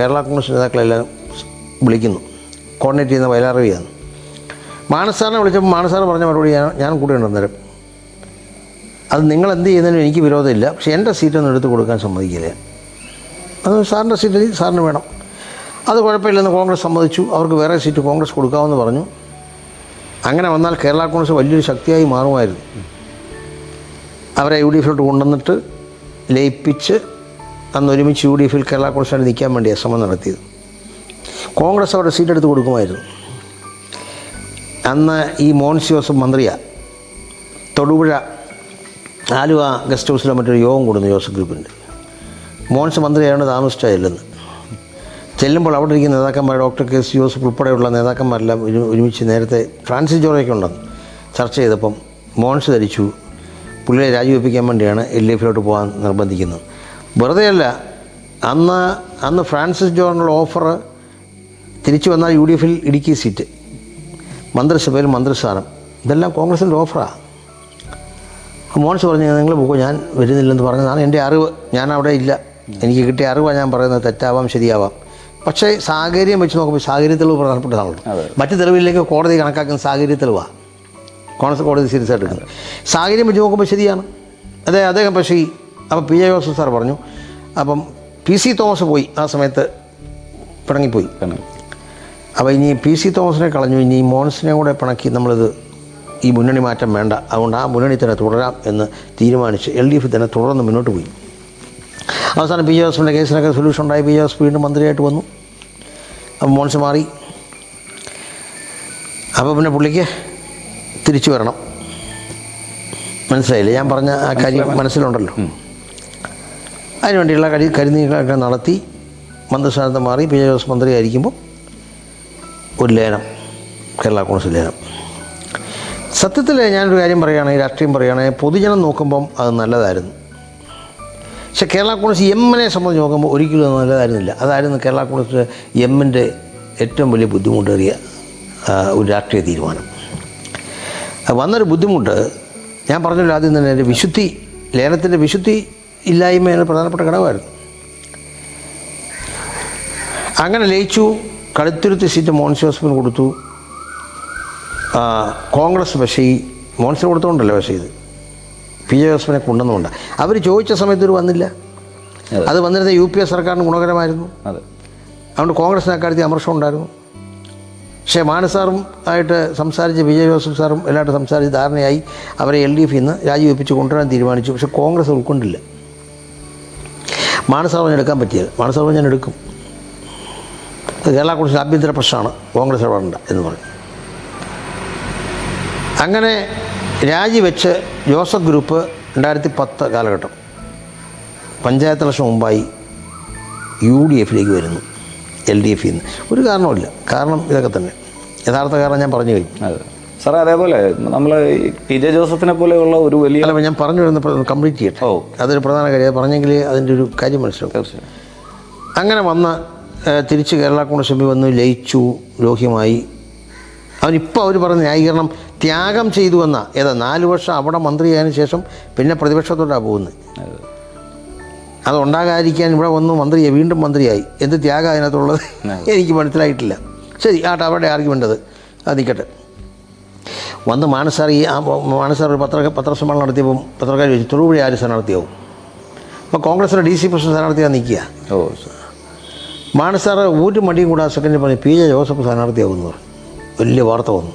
കേരള കോൺഗ്രസ് നേതാക്കളെല്ലാം വിളിക്കുന്നു. കോർഡിനേറ്റ് ചെയ്യുന്ന വയലാറവിയാണ് മാനസാറിനെ വിളിച്ചപ്പോൾ മാനസാർ പറഞ്ഞ മറുപടി ഞാൻ ഞാൻ കൂടെ ഉണ്ടെന്നേരം അത് നിങ്ങൾ എന്ത് ചെയ്യുന്നതിനും എനിക്ക് വിരോധമില്ല. പക്ഷേ എന്റെ സീറ്റൊന്നും എടുത്ത് കൊടുക്കാൻ സമ്മതിക്കില്ല അത് സാറിന്റെ സീറ്റ് സാറിന് വേണം. അത് കുഴപ്പമില്ലെന്ന് കോൺഗ്രസ് സമ്മതിച്ചു. അവർക്ക് വേറെ സീറ്റ് കോൺഗ്രസ് കൊടുക്കാമെന്ന് പറഞ്ഞു. അങ്ങനെ വന്നാൽ കേരള കോൺഗ്രസ് വലിയൊരു ശക്തിയായി മാറുമായിരുന്നു. അവരെ യു ഡി എഫിലോട്ട് കൊണ്ടുവന്നിട്ട് ലയിപ്പിച്ച് അന്ന് ഒരുമിച്ച് യു ഡി എഫിൽ കേരള കോൺഗ്രസിനായിട്ട് നിൽക്കാൻ വേണ്ടിയാണ് ശ്രമം നടത്തിയത്. കോൺഗ്രസ് അവരുടെ സീറ്റ് എടുത്ത് കൊടുക്കുമായിരുന്നു. അന്ന് ഈ മോൻസ് ജോസഫ് മന്ത്രിയാണ് തൊടുപുഴ ആലുവ ഗസ്റ്റ് ഹൗസിലോ മറ്റൊരു യോഗം കൂടുന്നു ജോസഫ് ഗ്രൂപ്പിന്റെ. മോൻസ് മന്ത്രിയാണ് താമസിച്ചായില്ലെന്ന് ചെല്ലുമ്പോൾ അവിടെ ഇരിക്കുന്ന നേതാക്കന്മാർ ഡോക്ടർ കെ സി ജോസഫ് ഉൾപ്പെടെയുള്ള നേതാക്കന്മാരെല്ലാം ഒരു- ഒരുമിച്ച് നേരത്തെ ഫ്രാൻസിസ് ജോറയൊക്കെ ഉണ്ടെന്ന് ചർച്ച ചെയ്തപ്പം മോൺസ് ധരിച്ചു. പുള്ളിയെ രാജിവെപ്പിക്കാൻ വേണ്ടിയാണ് എൽ ഡി എഫിലോട്ട് പോകാൻ നിർബന്ധിക്കുന്നത്. വെറുതെയല്ല അന്ന് അന്ന് ഫ്രാൻസിസ് ജോറിനുള്ള ഓഫർ തിരിച്ചു വന്നാൽ യു ഡി എഫിൽ ഇടുക്കി സീറ്റ്. മന്ത്രിസഭയിൽ മന്ത്രിസ്ഥാനം. ഇതെല്ലാം കോൺഗ്രസിന്റെ ഓഫറാണ് മോൻസ് പറഞ്ഞു നിങ്ങൾ പോകും ഞാൻ വരുന്നില്ലെന്ന് പറഞ്ഞതാണ് എന്റെ അറിവ്. ഞാൻ അവിടെ ഇല്ല. എനിക്ക് കിട്ടിയ അറിവാണ് ഞാൻ പറയുന്നത്. തെറ്റാവാം ശരിയാവാം. പക്ഷേ സാഹചര്യം വെച്ച് നോക്കുമ്പോൾ സാഹചര്യ തെളിവ് പ്രധാനപ്പെട്ടതാണല്ലോ മറ്റു മറ്റ് തെളിവിലേക്ക് കോടതി കണക്കാക്കുന്ന സാഹചര്യ തെളിവാണ് കോൺഗ്രസ് കോടതി സീരിയസ് ആയിട്ട് എടുക്കുന്നത് സാഹചര്യം വെച്ച് നോക്കുമ്പോൾ ശരിയാണ്. അതെ അദ്ദേഹം പക്ഷേ ഈ അപ്പം പി ജെ ജോസഫ് സാർ പറഞ്ഞു അപ്പം പി സി തോമസ് പോയി ആ സമയത്ത് പിണങ്ങിപ്പോയി. അപ്പോൾ ഇനി പി സി തോമസിനെ കളഞ്ഞു ഇനി മോൻസിനെ കൂടെ പിണക്കി നമ്മളിത് ഈ മുന്നണി മാറ്റം വേണ്ട. അതുകൊണ്ട് ആ മുന്നണി തന്നെ തുടരാം എന്ന് തീരുമാനിച്ച് എൽ ഡി എഫ് തന്നെ തുടർന്ന് മുന്നോട്ട് പോയി. അവസാനം പി ജോസഫിന്റെ കേസിനൊക്കെ സൊല്യൂഷൻ ഉണ്ടായി. പി ജോസഫ് വീണ്ടും മന്ത്രിയായിട്ട് വന്നു. അപ്പോൾ മോൻസ് മാറി. അപ്പോൾ പിന്നെ പുള്ളിക്ക് തിരിച്ചു വരണം. മനസ്സിലായില്ലേ? ഞാൻ പറഞ്ഞ ആ കാര്യം മനസ്സിലുണ്ടല്ലോ. അതിനുവേണ്ടിയുള്ള കരി കരുനീക്കങ്ങളൊക്കെ നടത്തി മന്ത്രിസ്ഥാനത്ത് മാറി പി ജെ ജോസഫ് മന്ത്രിയായിരിക്കുമ്പോൾ ഒരു ലേനം കേരള കോൺഗ്രസ് ലേനം സത്യത്തിൽ ഞാനൊരു കാര്യം പറയുകയാണെങ്കിൽ രാഷ്ട്രീയം പറയുകയാണെങ്കിൽ പൊതുജനം നോക്കുമ്പം അത് നല്ലതായിരുന്നു. പക്ഷേ കേരള കോൺഗ്രസ് എമ്മിനെ സംബന്ധിച്ച് നോക്കുമ്പോൾ ഒരിക്കലും അത് നല്ലതായിരുന്നില്ല. അതായിരുന്നു കേരള കോൺഗ്രസ് എമ്മിന്റെ ഏറ്റവും വലിയ ബുദ്ധിമുട്ടേറിയ ഒരു രാഷ്ട്രീയ തീരുമാനം. വന്നൊരു ബുദ്ധിമുട്ട് ഞാൻ പറഞ്ഞല്ലോ ആദ്യം തന്നെ എന്റെ വിശുദ്ധി ലേലത്തിന്റെ വിശുദ്ധി ഇല്ലായ്മ എന്ന പ്രധാനപ്പെട്ട ഘടകമായിരുന്നു. അങ്ങനെ ലയിച്ചു. കടുത്തുരുത്തി സീറ്റ് മോൻസ് ജോസഫിന് കൊടുത്തു. കോൺഗ്രസ് പക്ഷേ ഈ മോൻസിന് കൊടുത്തുകൊണ്ടല്ലോ പക്ഷേ ഇത്? പി ജെ ജോസഫിനെ കൊണ്ടുവന്നുകൊണ്ട്. അവർ ചോദിച്ച സമയത്ത് ഒരു വന്നില്ല. അത്. വന്നിരുന്ന യു പി എ സർക്കാരിന് ഗുണകരമായിരുന്നു. അതെ. അതുകൊണ്ട് കോൺഗ്രസിനെ അക്കാര്യത്തിൽ അമർഷം ഉണ്ടായിരുന്നു. പക്ഷേ മാനസാറും ആയിട്ട് സംസാരിച്ച് വിജയ് ജോസഫ് സാറും എല്ലാവരും സംസാരിച്ച് ധാരണയായി അവരെ എൽ ഡി എഫിൽ നിന്ന് രാജിവെപ്പിച്ച് കൊണ്ടുവരാൻ തീരുമാനിച്ചു. പക്ഷേ കോൺഗ്രസ് ഉൾക്കൊണ്ടില്ല. മാനസാർ ഞാൻ എടുക്കാൻ പറ്റിയത്. മാനസാർ ഞാൻ എടുക്കും. അത് കേരള കോൺഗ്രസ് ആഭ്യന്തര പ്രശ്നമാണ് കോൺഗ്രസ് ഇടപെടേണ്ട എന്ന് പറഞ്ഞു. അങ്ങനെ രാജിവെച്ച് ജോസഫ് ഗ്രൂപ്പ് രണ്ടായിരത്തി പത്ത് കാലഘട്ടം. പഞ്ചായത്ത് ഇലക്ഷൻ മുമ്പായി യു ഡി എഫിലേക്ക് വരുന്നു എൽ ഡി എഫിൽ നിന്ന്. ഒരു കാരണവുമില്ല. കാരണം ഇതൊക്കെ തന്നെ. യഥാർത്ഥ കാരണം ഞാൻ പറഞ്ഞു കഴിഞ്ഞു. അതെ. സാറേ അതേപോലെ നമ്മൾ പി ജെ ജോസഫിനെ പോലെയുള്ള ഒരു വലിയ അല്ല ഞാൻ പറഞ്ഞു വരുന്ന കംപ്ലീറ്റ് ചെയ്യട്ടെ? ഓ. അതൊരു പ്രധാന കാര്യം. പറഞ്ഞെങ്കിൽ അതിന്റെ ഒരു കാര്യം മനസ്സിലാവും. അങ്ങനെ വന്ന് തിരിച്ച് കേരള കോൺഗ്രസ് എം പി വന്ന് ലയിച്ചു ലോഹ്യമായി അവനിപ്പോൾ അവർ പറഞ്ഞ ന്യായീകരണം ത്യാഗം ചെയ്തു എന്ന. ഏതാ നാല് വർഷം അവിടെ മന്ത്രിയായതിനു ശേഷം പിന്നെ പ്രതിപക്ഷത്തോട്ടാണ് പോകുന്നത്. അതുണ്ടാകാതിരിക്കാൻ അത് ഉണ്ടാകാതിരിക്കാൻ ഇവിടെ വന്നു മന്ത്രിയായി വീണ്ടും മന്ത്രിയായി. എന്ത് ത്യാഗം അതിനകത്തുള്ളത്? എനിക്ക് മനസ്സിലായിട്ടില്ല. ശരി ആട്ടെ അവരുടെ ആർഗ്യുമെന്റ് അത്. അത് നിൽക്കട്ടെ വന്ന് മാനസാർ ഈ ആ മാനസാർ ഒരു പത്ര പത്രസമ്മേളനം നടത്തിയപ്പം പത്രക്കാർ ചോദിച്ചു തൊടുപുഴ ആര് സ്ഥാനാർത്ഥിയാവും? അപ്പോൾ കോൺഗ്രസിന്റെ ഡി സി പ്രസിഡന്റ് സ്ഥാനാർത്ഥിയാണ് നിൽക്കുക. ഓ ശരി. ഊറ്റ് ഒരു മടിയും കൂടാ സെക്കൻഡ് പറഞ്ഞു പി ജെ ജോസഫ് സ്ഥാനാർത്ഥിയാകുന്നു വലിയ വാർത്ത വന്നു.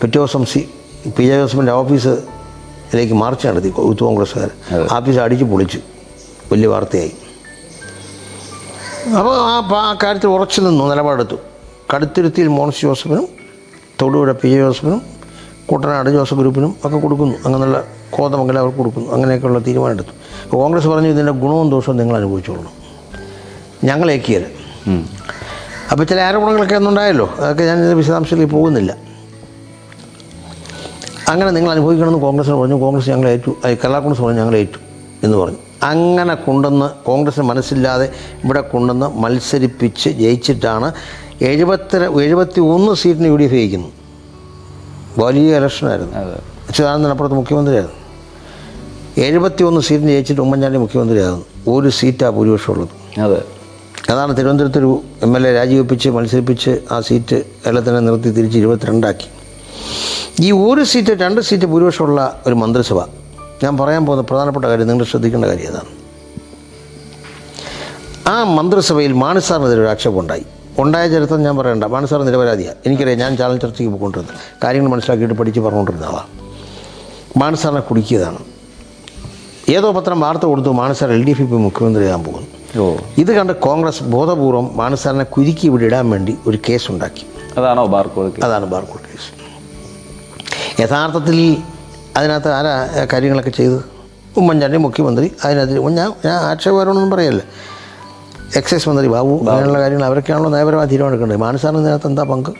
പിറ്റേ ദിവസം സി പി ജെ ജോസഫിന്റെ ഓഫീസിലേക്ക് മാർച്ച് നടത്തി യൂത്ത് കോൺഗ്രസ്സുകാർ. ഓഫീസ് അടിച്ച് പൊളിച്ചു. വലിയ വാർത്തയായി. അപ്പോൾ ആ ആ കാര്യത്തിൽ ഉറച്ചു നിന്നു നിലപാടെടുത്തു. കടുത്തിരുത്തിയിൽ മോണസ് ജോസഫിനും തൊടുപുഴ പി ജെ ജോസഫിനും കുട്ടനാട് ജോസഫ് ഗ്രൂപ്പിനും ഒക്കെ കൊടുക്കുന്നു. അങ്ങനെയുള്ള കോതമംഗലം അവർക്ക് കൊടുക്കുന്നു. അങ്ങനെയൊക്കെയുള്ള തീരുമാനമെടുത്തു. കോൺഗ്രസ് പറഞ്ഞു ഇതിന്റെ ഗുണവും ദോഷവും നിങ്ങൾ അനുഭവിച്ചോളണം. ഞങ്ങൾ ഏക്കിയത് അപ്പോൾ ചില ആരോപണങ്ങളൊക്കെ ഒന്നുണ്ടായല്ലോ അതൊക്കെ ഞാൻ വിശദാംശങ്ങളിൽ പോകുന്നില്ല. അങ്ങനെ നിങ്ങൾ അനുഭവിക്കണമെന്ന് കോൺഗ്രസിന് പറഞ്ഞു. കോൺഗ്രസ് ഞങ്ങൾ ഏറ്റു കേരള കോൺഗ്രസ് പറഞ്ഞു ഞങ്ങൾ ഏറ്റു എന്ന് പറഞ്ഞു. അങ്ങനെ കൊണ്ടുവന്ന് കോൺഗ്രസിന് മനസ്സില്ലാതെ ഇവിടെ കൊണ്ടുവന്ന് മത്സരിപ്പിച്ച് ജയിച്ചിട്ടാണ് എഴുപത്തി എഴുപത്തി ഒന്ന് സീറ്റിന് യു ഡി എഫ് ജയിക്കുന്നു. വലിയ ഇലക്ഷനായിരുന്നു. അച്യുതാനന്ദൻ അച്യുതാനന്ദനപ്പുറത്ത് മുഖ്യമന്ത്രിയായിരുന്നു. എഴുപത്തി ഒന്ന് സീറ്റിന് ജയിച്ചിട്ട് ഉമ്മൻചാണ്ടി മുഖ്യമന്ത്രിയായിരുന്നു ഒരു സീറ്റാണ് ഭൂരിപക്ഷമുള്ളത്. അതെ. അതാണ് തിരുവനന്തപുരത്ത് ഒരു എം എൽ എ രാജിവെപ്പിച്ച് മത്സരിപ്പിച്ച് ആ സീറ്റ് കേരളത്തിനെ നിർത്തി തിരിച്ച് ഇരുപത്തിരണ്ടാക്കി. ഈ ഒരു സീറ്റ് രണ്ട് സീറ്റ് ഭൂരിപക്ഷമുള്ള ഒരു മന്ത്രിസഭ. ഞാൻ പറയാൻ പോകുന്ന പ്രധാനപ്പെട്ട കാര്യം നിങ്ങൾ ശ്രദ്ധിക്കേണ്ട കാര്യം അതാണ് ആ മന്ത്രിസഭയിൽ മാണിസാറിനെതിരെ ഒരു ആക്ഷേപം ഉണ്ടായി. ഉണ്ടായ ചരിത്രം ഞാൻ പറയണ്ട. മാണിസാർ നിരപരാധിയാണ് എനിക്കറിയാം ഞാൻ ചാനൽ ചർച്ചയ്ക്ക് പോയിക്കൊണ്ടിരുന്നത്. കാര്യങ്ങൾ മനസ്സിലാക്കിയിട്ട് പഠിച്ച് പറഞ്ഞുകൊണ്ടിരുന്ന ആളാണ് മാണിസാറിനെ കുടുക്കിയതാണ്. ഏതോ പത്രം വാർത്ത കൊടുത്തു മാണിസാർ എൽ ഡി എഫ് ഇപ്പോൾ മുഖ്യമന്ത്രിയാകാൻ പോകുന്നു. ഇത് കണ്ട് കോൺഗ്രസ് ബോധപൂർവം മാനസാറിനെ കുരുക്കി ഇവിടെ ഇടാൻ വേണ്ടി ഒരു കേസ് ഉണ്ടാക്കി അതാണോ ബാർക്കോഡ് അതാണ് ബാർക്കോഡ് കേസ്. യഥാർത്ഥത്തിൽ അതിനകത്ത് ആരാ കാര്യങ്ങളൊക്കെ ചെയ്തത്? ഉമ്മൻചാണ്ടി മുഖ്യമന്ത്രി അതിനകത്ത് ഞാൻ ഞാൻ ആക്ഷേപകരോടൊന്നും പറയല്ല. എക്സൈസ് മന്ത്രി ബാബു. അങ്ങനെയുള്ള കാര്യങ്ങൾ അവരൊക്കെയാണല്ലോ നയപരമായി തീരുമാനമെടുക്കേണ്ടത്. മാനസാറിന് ഇതിനകത്ത് എന്താ പങ്ക്?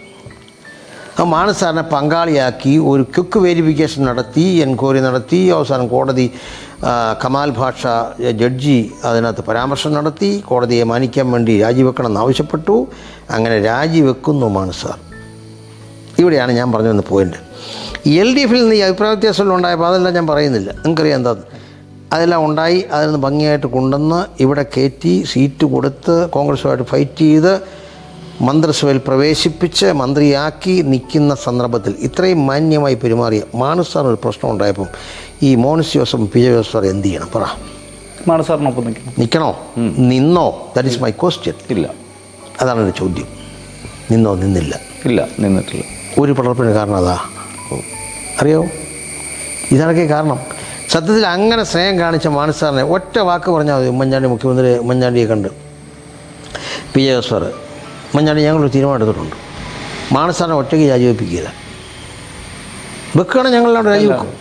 ആ മാനസാറിനെ പങ്കാളിയാക്കി ഒരു ക്വിക്ക് വെരിഫിക്കേഷൻ നടത്തി എൻക്വയറി നടത്തി അവസാനം കോടതി കമാൽ ഭാഷ ജഡ്ജി അതിനകത്ത് പരാമർശം നടത്തി കോടതിയെ മാനിക്കാൻ വേണ്ടി രാജിവെക്കണം എന്നാവശ്യപ്പെട്ടു അങ്ങനെ രാജിവെക്കുന്നുമാണ് സാർ. ഇവിടെയാണ് ഞാൻ പറഞ്ഞു വന്ന പോയിന്റ് എൽ ഡി എഫിൽ നിന്ന് ഈ അഭിപ്രായ വ്യത്യാസമെല്ലാം ഉണ്ടായപ്പോൾ അതെല്ലാം ഞാൻ പറയുന്നില്ല. നിങ്ങൾക്കറിയാം എന്താ? അതെല്ലാം ഉണ്ടായി അതിൽ നിന്ന് ഭംഗിയായിട്ട് കൊണ്ടുവന്ന് ഇവിടെ കയറ്റി സീറ്റ് കൊടുത്ത് കോൺഗ്രസുമായിട്ട് ഫൈറ്റ് ചെയ്ത് മന്ത്രിസഭയിൽ പ്രവേശിപ്പിച്ച് മന്ത്രിയാക്കി നിൽക്കുന്ന സന്ദർഭത്തിൽ ഇത്രയും മാന്യമായി പെരുമാറിയ മാനുസാറിന് ഒരു പ്രശ്നം ഉണ്ടായപ്പം ഈ മോണിസ് ജോസഫും പി ജെ ജോസഫ് എന്ത് ചെയ്യണം? പറ. മാനുസാറിനൊപ്പം നിൽക്കണം. നിൽക്കണോ? നിന്നോ? ദാറ്റ് ഈസ് മൈ ക്വസ്റ്റ്യൻ ഇല്ല. അതാണ് എന്റെ ചോദ്യം. നിന്നോ? നിന്നില്ല. ഇല്ല നിന്നിട്ടില്ല. ഒരു പടർപ്പിന് കാരണം അതാ. അറിയോ? ഇതാണൊക്കെ കാരണം. സത്യത്തിൽ അങ്ങനെ സ്നേഹം കാണിച്ച മാനസാറിനെ ഒറ്റ വാക്ക് പറഞ്ഞാൽ മതി. ഉമ്മൻചാണ്ടി മുഖ്യമന്ത്രി ഉമ്മൻചാണ്ടിയെ കണ്ട്. പി ജെ സാർ ഉമ്മൻചാണ്ടി ഞങ്ങളൊരു തീരുമാനം എടുത്തിട്ടുണ്ട് മാനസാറിനെ ഒറ്റയ്ക്ക് രാജിവെപ്പിക്കില്ല വെക്കുകയാണെങ്കിൽ ഞങ്ങളവിടെ രാജിവെക്കും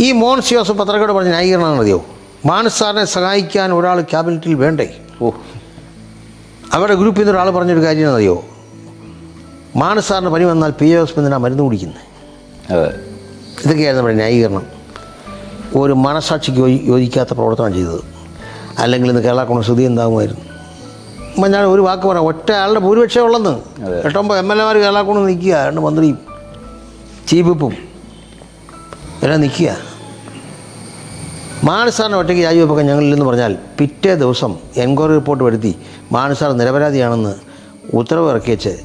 ഈ മോൻ സിയോസ് പത്രക്കാട് പറഞ്ഞ ന്യായീകരണം മതിയോ? മാനസാറിനെ സഹായിക്കാൻ ഒരാൾ ക്യാബിനറ്റിൽ വേണ്ടേ? ഓ. അവരുടെ ഗ്രൂപ്പിൽ നിന്ന് ഒരാൾ പറഞ്ഞൊരു കാര്യം അറിയോ മാനസാറിന് പനി വന്നാൽ പി എ എന്തിനാണ് മരുന്ന് കുടിക്കുന്നത് അതെ. ഇതൊക്കെയായിരുന്നു നമ്മുടെ ന്യായീകരണം. ഒരു മനസാക്ഷിക്ക് യോജി യോജിക്കാത്ത പ്രവർത്തനം ചെയ്തത്. അല്ലെങ്കിൽ ഇന്ന് കേരള കോൺഗ്രസ് സ്ഥിതി എന്താകുമായിരുന്നു ഞാൻ ഒരു വാക്ക് പറയാം. ഒറ്റ ആളുടെ ഭൂരിപക്ഷം ഉള്ളെന്ന്. എട്ടൊമ്പത് എം എൽ എമാർ കേരളക്കൊണ്ട് നിൽക്കുക. രണ്ട് മന്ത്രിയും ചീഫ് വിപ്പും എല്ലാം നിൽക്കുക മാനസാറിന് ഒറ്റയ്ക്ക് രാജിവെപ്പൊക്കെ ഞങ്ങളില്ലെന്ന് പറഞ്ഞാൽ പിറ്റേ ദിവസം എൻക്വയറി റിപ്പോർട്ട് വരുത്തി മാനസാർ നിരപരാധിയാണെന്ന് ഉത്തരവ് ഇറക്കിയച്ച്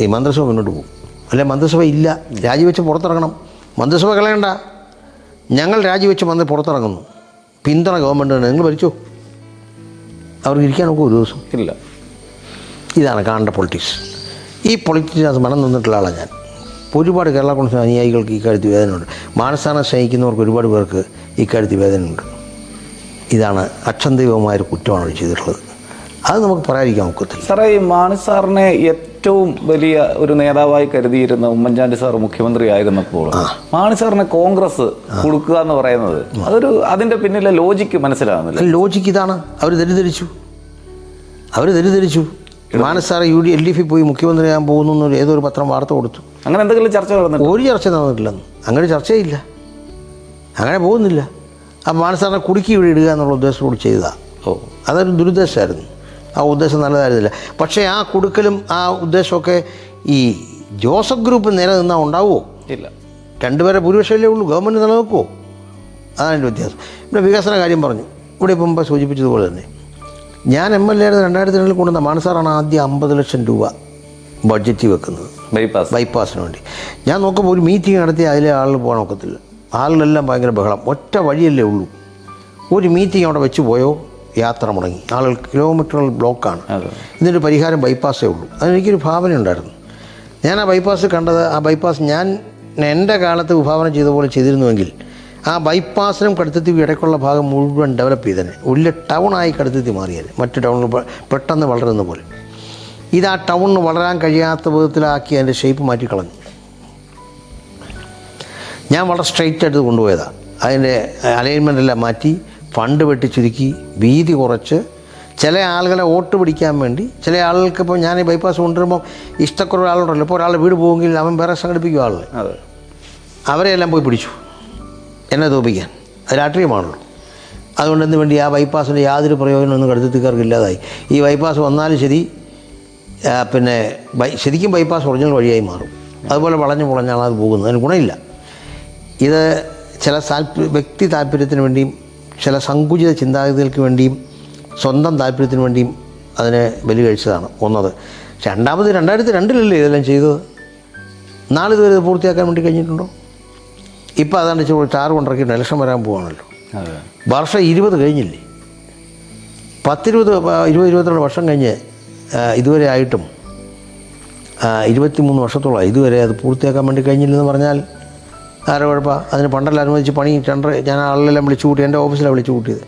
ഈ മന്ത്രിസഭ മുന്നോട്ട് പോകും. അല്ലെ മന്ത്രിസഭ ഇല്ല. രാജിവെച്ച് പുറത്തിറങ്ങണം. മന്ത്രിസഭ കളയണ്ട. ഞങ്ങൾ രാജിവെച്ച് മന്ത്രി പുറത്തിറങ്ങുന്നു. പിന്തുണ ഗവൺമെന്റ് നിങ്ങൾ ഭരിച്ചോ? അവർക്ക് ഇരിക്കാൻ നോക്കും ഒരു ദിവസം. ഇല്ല. ഇതാണ് കാണേണ്ട പൊളിറ്റിക്സ് ഈ പൊളിറ്റിക്സിനകത്ത് മനം നിന്നിട്ടുള്ള ആളാണ് ഞാൻ. ഒരുപാട് കേരള കോൺഗ്രസ് അനുയായികൾക്ക് ഇക്കാര്യത്തിൽ വേദനയുണ്ട്. മാനസ്ഥാനം സ്നേഹിക്കുന്നവർക്ക് ഒരുപാട് പേർക്ക് ഇക്കാര്യത്തിൽ വേദനയുണ്ട്. ഇതാണ് അക്ഷന്തൈവമായൊരു കുറ്റമാണ് അവർ ചെയ്തിട്ടുള്ളത്. അത് നമുക്ക് പറയാതിരിക്കാൻ ഒക്കത്തില്ല. സാറേ ഈ മാണി സാറിനെ ഏറ്റവും വലിയ ഒരു നേതാവായി കരുതിയിരുന്ന ഉമ്മൻചാണ്ടി സാർ മുഖ്യമന്ത്രി ആയിരുന്നപ്പോൾ മാണി സാറിന് കോൺഗ്രസ് കൊടുക്കുക എന്ന് പറയുന്നത് അതൊരു അതിന്റെ പിന്നിലെ ലോജിക്ക് മനസ്സിലാകുന്നില്ല. ലോജിക്ക് ഇതാണ്. അവർ അവർ അവർ Mani sir U D L D എഫിൽ പോയി മുഖ്യമന്ത്രിയാകാൻ പോകുന്നു എന്നൊരു ഏതോ ഒരു പത്രം വാർത്ത കൊടുത്തു. അങ്ങനെ എന്തെങ്കിലും ചർച്ച നടന്നു ഒരു ചർച്ച നടന്നിട്ടില്ലെന്ന്. അങ്ങനെ ചർച്ചയില്ല. അങ്ങനെ പോകുന്നില്ല. അപ്പം മാനസാറിനെ കുടുക്കി ഇവിടെ ഇടുക എന്നുള്ള ഉദ്ദേശത്തോട് ചെയ്തതാണ് ഓ. അതൊരു ദുരുദ്ദേശമായിരുന്നു. ആ ഉദ്ദേശം നല്ലതായിരുന്നില്ല. പക്ഷേ ആ കൊടുക്കലും ആ ഉദ്ദേശമൊക്കെ ഈ ജോസഫ് ഗ്രൂപ്പ് നേരെ നിന്നാൽ ഉണ്ടാവുമോ ഇല്ല. രണ്ടുപേരെ ഭൂരിപക്ഷമല്ലേ ഉള്ളൂ? ഗവൺമെന്റ് നിലനിൽക്കുമോ അതാണ് എന്റെ വ്യത്യാസം. പിന്നെ വികസന കാര്യം പറഞ്ഞു. ഇവിടെ ഇപ്പം മുമ്പ് സൂചിപ്പിച്ചതുപോലെ തന്നെ. ഞാൻ എം എൽ എ ആയിരുന്നു രണ്ടായിരത്തി രണ്ടിൽ കൊണ്ടുവന്ന മാനസാറാണ് ആദ്യം അമ്പത് ലക്ഷം രൂപ ബഡ്ജറ്റ് വെക്കുന്നത്. ബൈപ്പാസ് ബൈപ്പാസിന് വേണ്ടി. ഞാൻ നോക്കുമ്പോൾ ഒരു മീറ്റിംഗ് നടത്തി അതിലെ ആളുകൾ പോകാൻ നോക്കത്തില്ല ആളുകളെല്ലാം ഭയങ്കര ബഹളം. ഒറ്റ വഴിയല്ലേ ഉള്ളൂ. ഒരു മീറ്റിംഗ് അവിടെ വെച്ച് പോയോ? യാത്ര മുടങ്ങി. ആളുകൾ കിലോമീറ്ററുകൾ ബ്ലോക്കാണ് ഇതിന്റെ പരിഹാരം ബൈപ്പാസേ ഉള്ളൂ. അതെനിക്കൊരു ഭാവന ഉണ്ടായിരുന്നു. ഞാൻ ആ ബൈപ്പാസ് കണ്ടത് ആ ബൈപ്പാസ് ഞാൻ എന്റെ കാലത്ത് വിഭാവനം ചെയ്ത പോലെ ചെയ്തിരുന്നുവെങ്കിൽ ആ ബൈപ്പാസിനും കടുത്തത്തി ഇടയ്ക്കുള്ള ഭാഗം മുഴുവൻ ഡെവലപ്പ് ചെയ്തേനെ വലിയ ടൗണായി കടുത്തത്തി മാറിയത് മറ്റു ടൗണിൽ പെട്ടെന്ന് വളരുന്ന പോലെ. ഇത് ആ ടൗണിന് വളരാൻ കഴിയാത്ത വിധത്തിലാക്കി അതിന്റെ ഷേപ്പ് മാറ്റിക്കളഞ്ഞു. ഞാൻ വളരെ സ്ട്രെയിറ്റ് ആയിട്ട് കൊണ്ടുപോയതാണ് അതിന്റെ അലൈൻമെന്റ് എല്ലാം മാറ്റി ഫണ്ട് വെട്ടിച്ചുരുക്കി വീതി കുറച്ച്. ചില ആളുകളെ വോട്ട് പിടിക്കാൻ വേണ്ടി ചില ആളുകൾക്ക് ഇപ്പോൾ ഞാൻ ഈ ബൈപ്പാസ് കൊണ്ടുവരുമ്പോൾ ഇഷ്ടക്കുറവ് ആളുണ്ടല്ലോ ഇപ്പോൾ ഒരാളുടെ വീട് പോകുമെങ്കിൽ അവൻ വേറെ സംഘടിപ്പിക്കും ആളുകൾ അവരെ എല്ലാം പോയി പിടിച്ചു. എന്നെ തോപ്പിക്കാൻ. അത് രാഷ്ട്രീയമാണല്ലോ. അതുകൊണ്ട് എന്ത് വേണ്ടി? ആ ബൈപ്പാസിന്റെ യാതൊരു പ്രയോജനമൊന്നും കടുത്തത്തിക്കാർക്ക് ഇല്ലാതായി. ഈ ബൈപ്പാസ് വന്നാലും ശരി പിന്നെ ബൈ ശരിക്കും ബൈപ്പാസ് ഒറിജിനൽ വഴിയായി മാറും. അതുപോലെ വളഞ്ഞു പുളഞ്ഞാണ് അത് പോകുന്നത്. അതിന് ഗുണമില്ല. ഇത് ചില താല്പര്യ വ്യക്തി താല്പര്യത്തിന് വേണ്ടിയും ചില സങ്കുചിത ചിന്താഗതികൾക്ക് വേണ്ടിയും സ്വന്തം താല്പര്യത്തിന് വേണ്ടിയും അതിനെ ബലി കഴിച്ചതാണ് ഒന്നത് രണ്ടാമത് രണ്ടായിരത്തി രണ്ടിലല്ലേ ഇതെല്ലാം ചെയ്തത്? നാളിതുവരെ ഇത് പൂർത്തിയാക്കാൻ വേണ്ടി കഴിഞ്ഞിട്ടുണ്ടോ? ഇപ്പോൾ അതാണ് ചോദിച്ചാൽ ടാർ കൊണ്ടിറക്കിയിട്ട് ഇലക്ഷൻ വരാൻ പോവാണല്ലോ. വർഷം ഇരുപത് കഴിഞ്ഞില്ലേ? പത്തിരുപത് ഇരുപത് ഇരുപത്തിരണ്ട് വർഷം കഴിഞ്ഞ് ഇതുവരെ ആയിട്ടും ഇരുപത്തിമൂന്ന് വർഷത്തോളം ഇതുവരെ അത് പൂർത്തിയാക്കാൻ വേണ്ടി കഴിഞ്ഞില്ലെന്ന് പറഞ്ഞാൽ ആരോ കുഴപ്പമാണ് അതിന് പണ്ടെല്ലാം അനുവദിച്ച് പണി ടെൻഡർ ഞാൻ ആളെല്ലാം വിളിച്ചു കൂട്ടി എന്റെ ഓഫീസിലാണ് വിളിച്ചു കൂട്ടിയത്.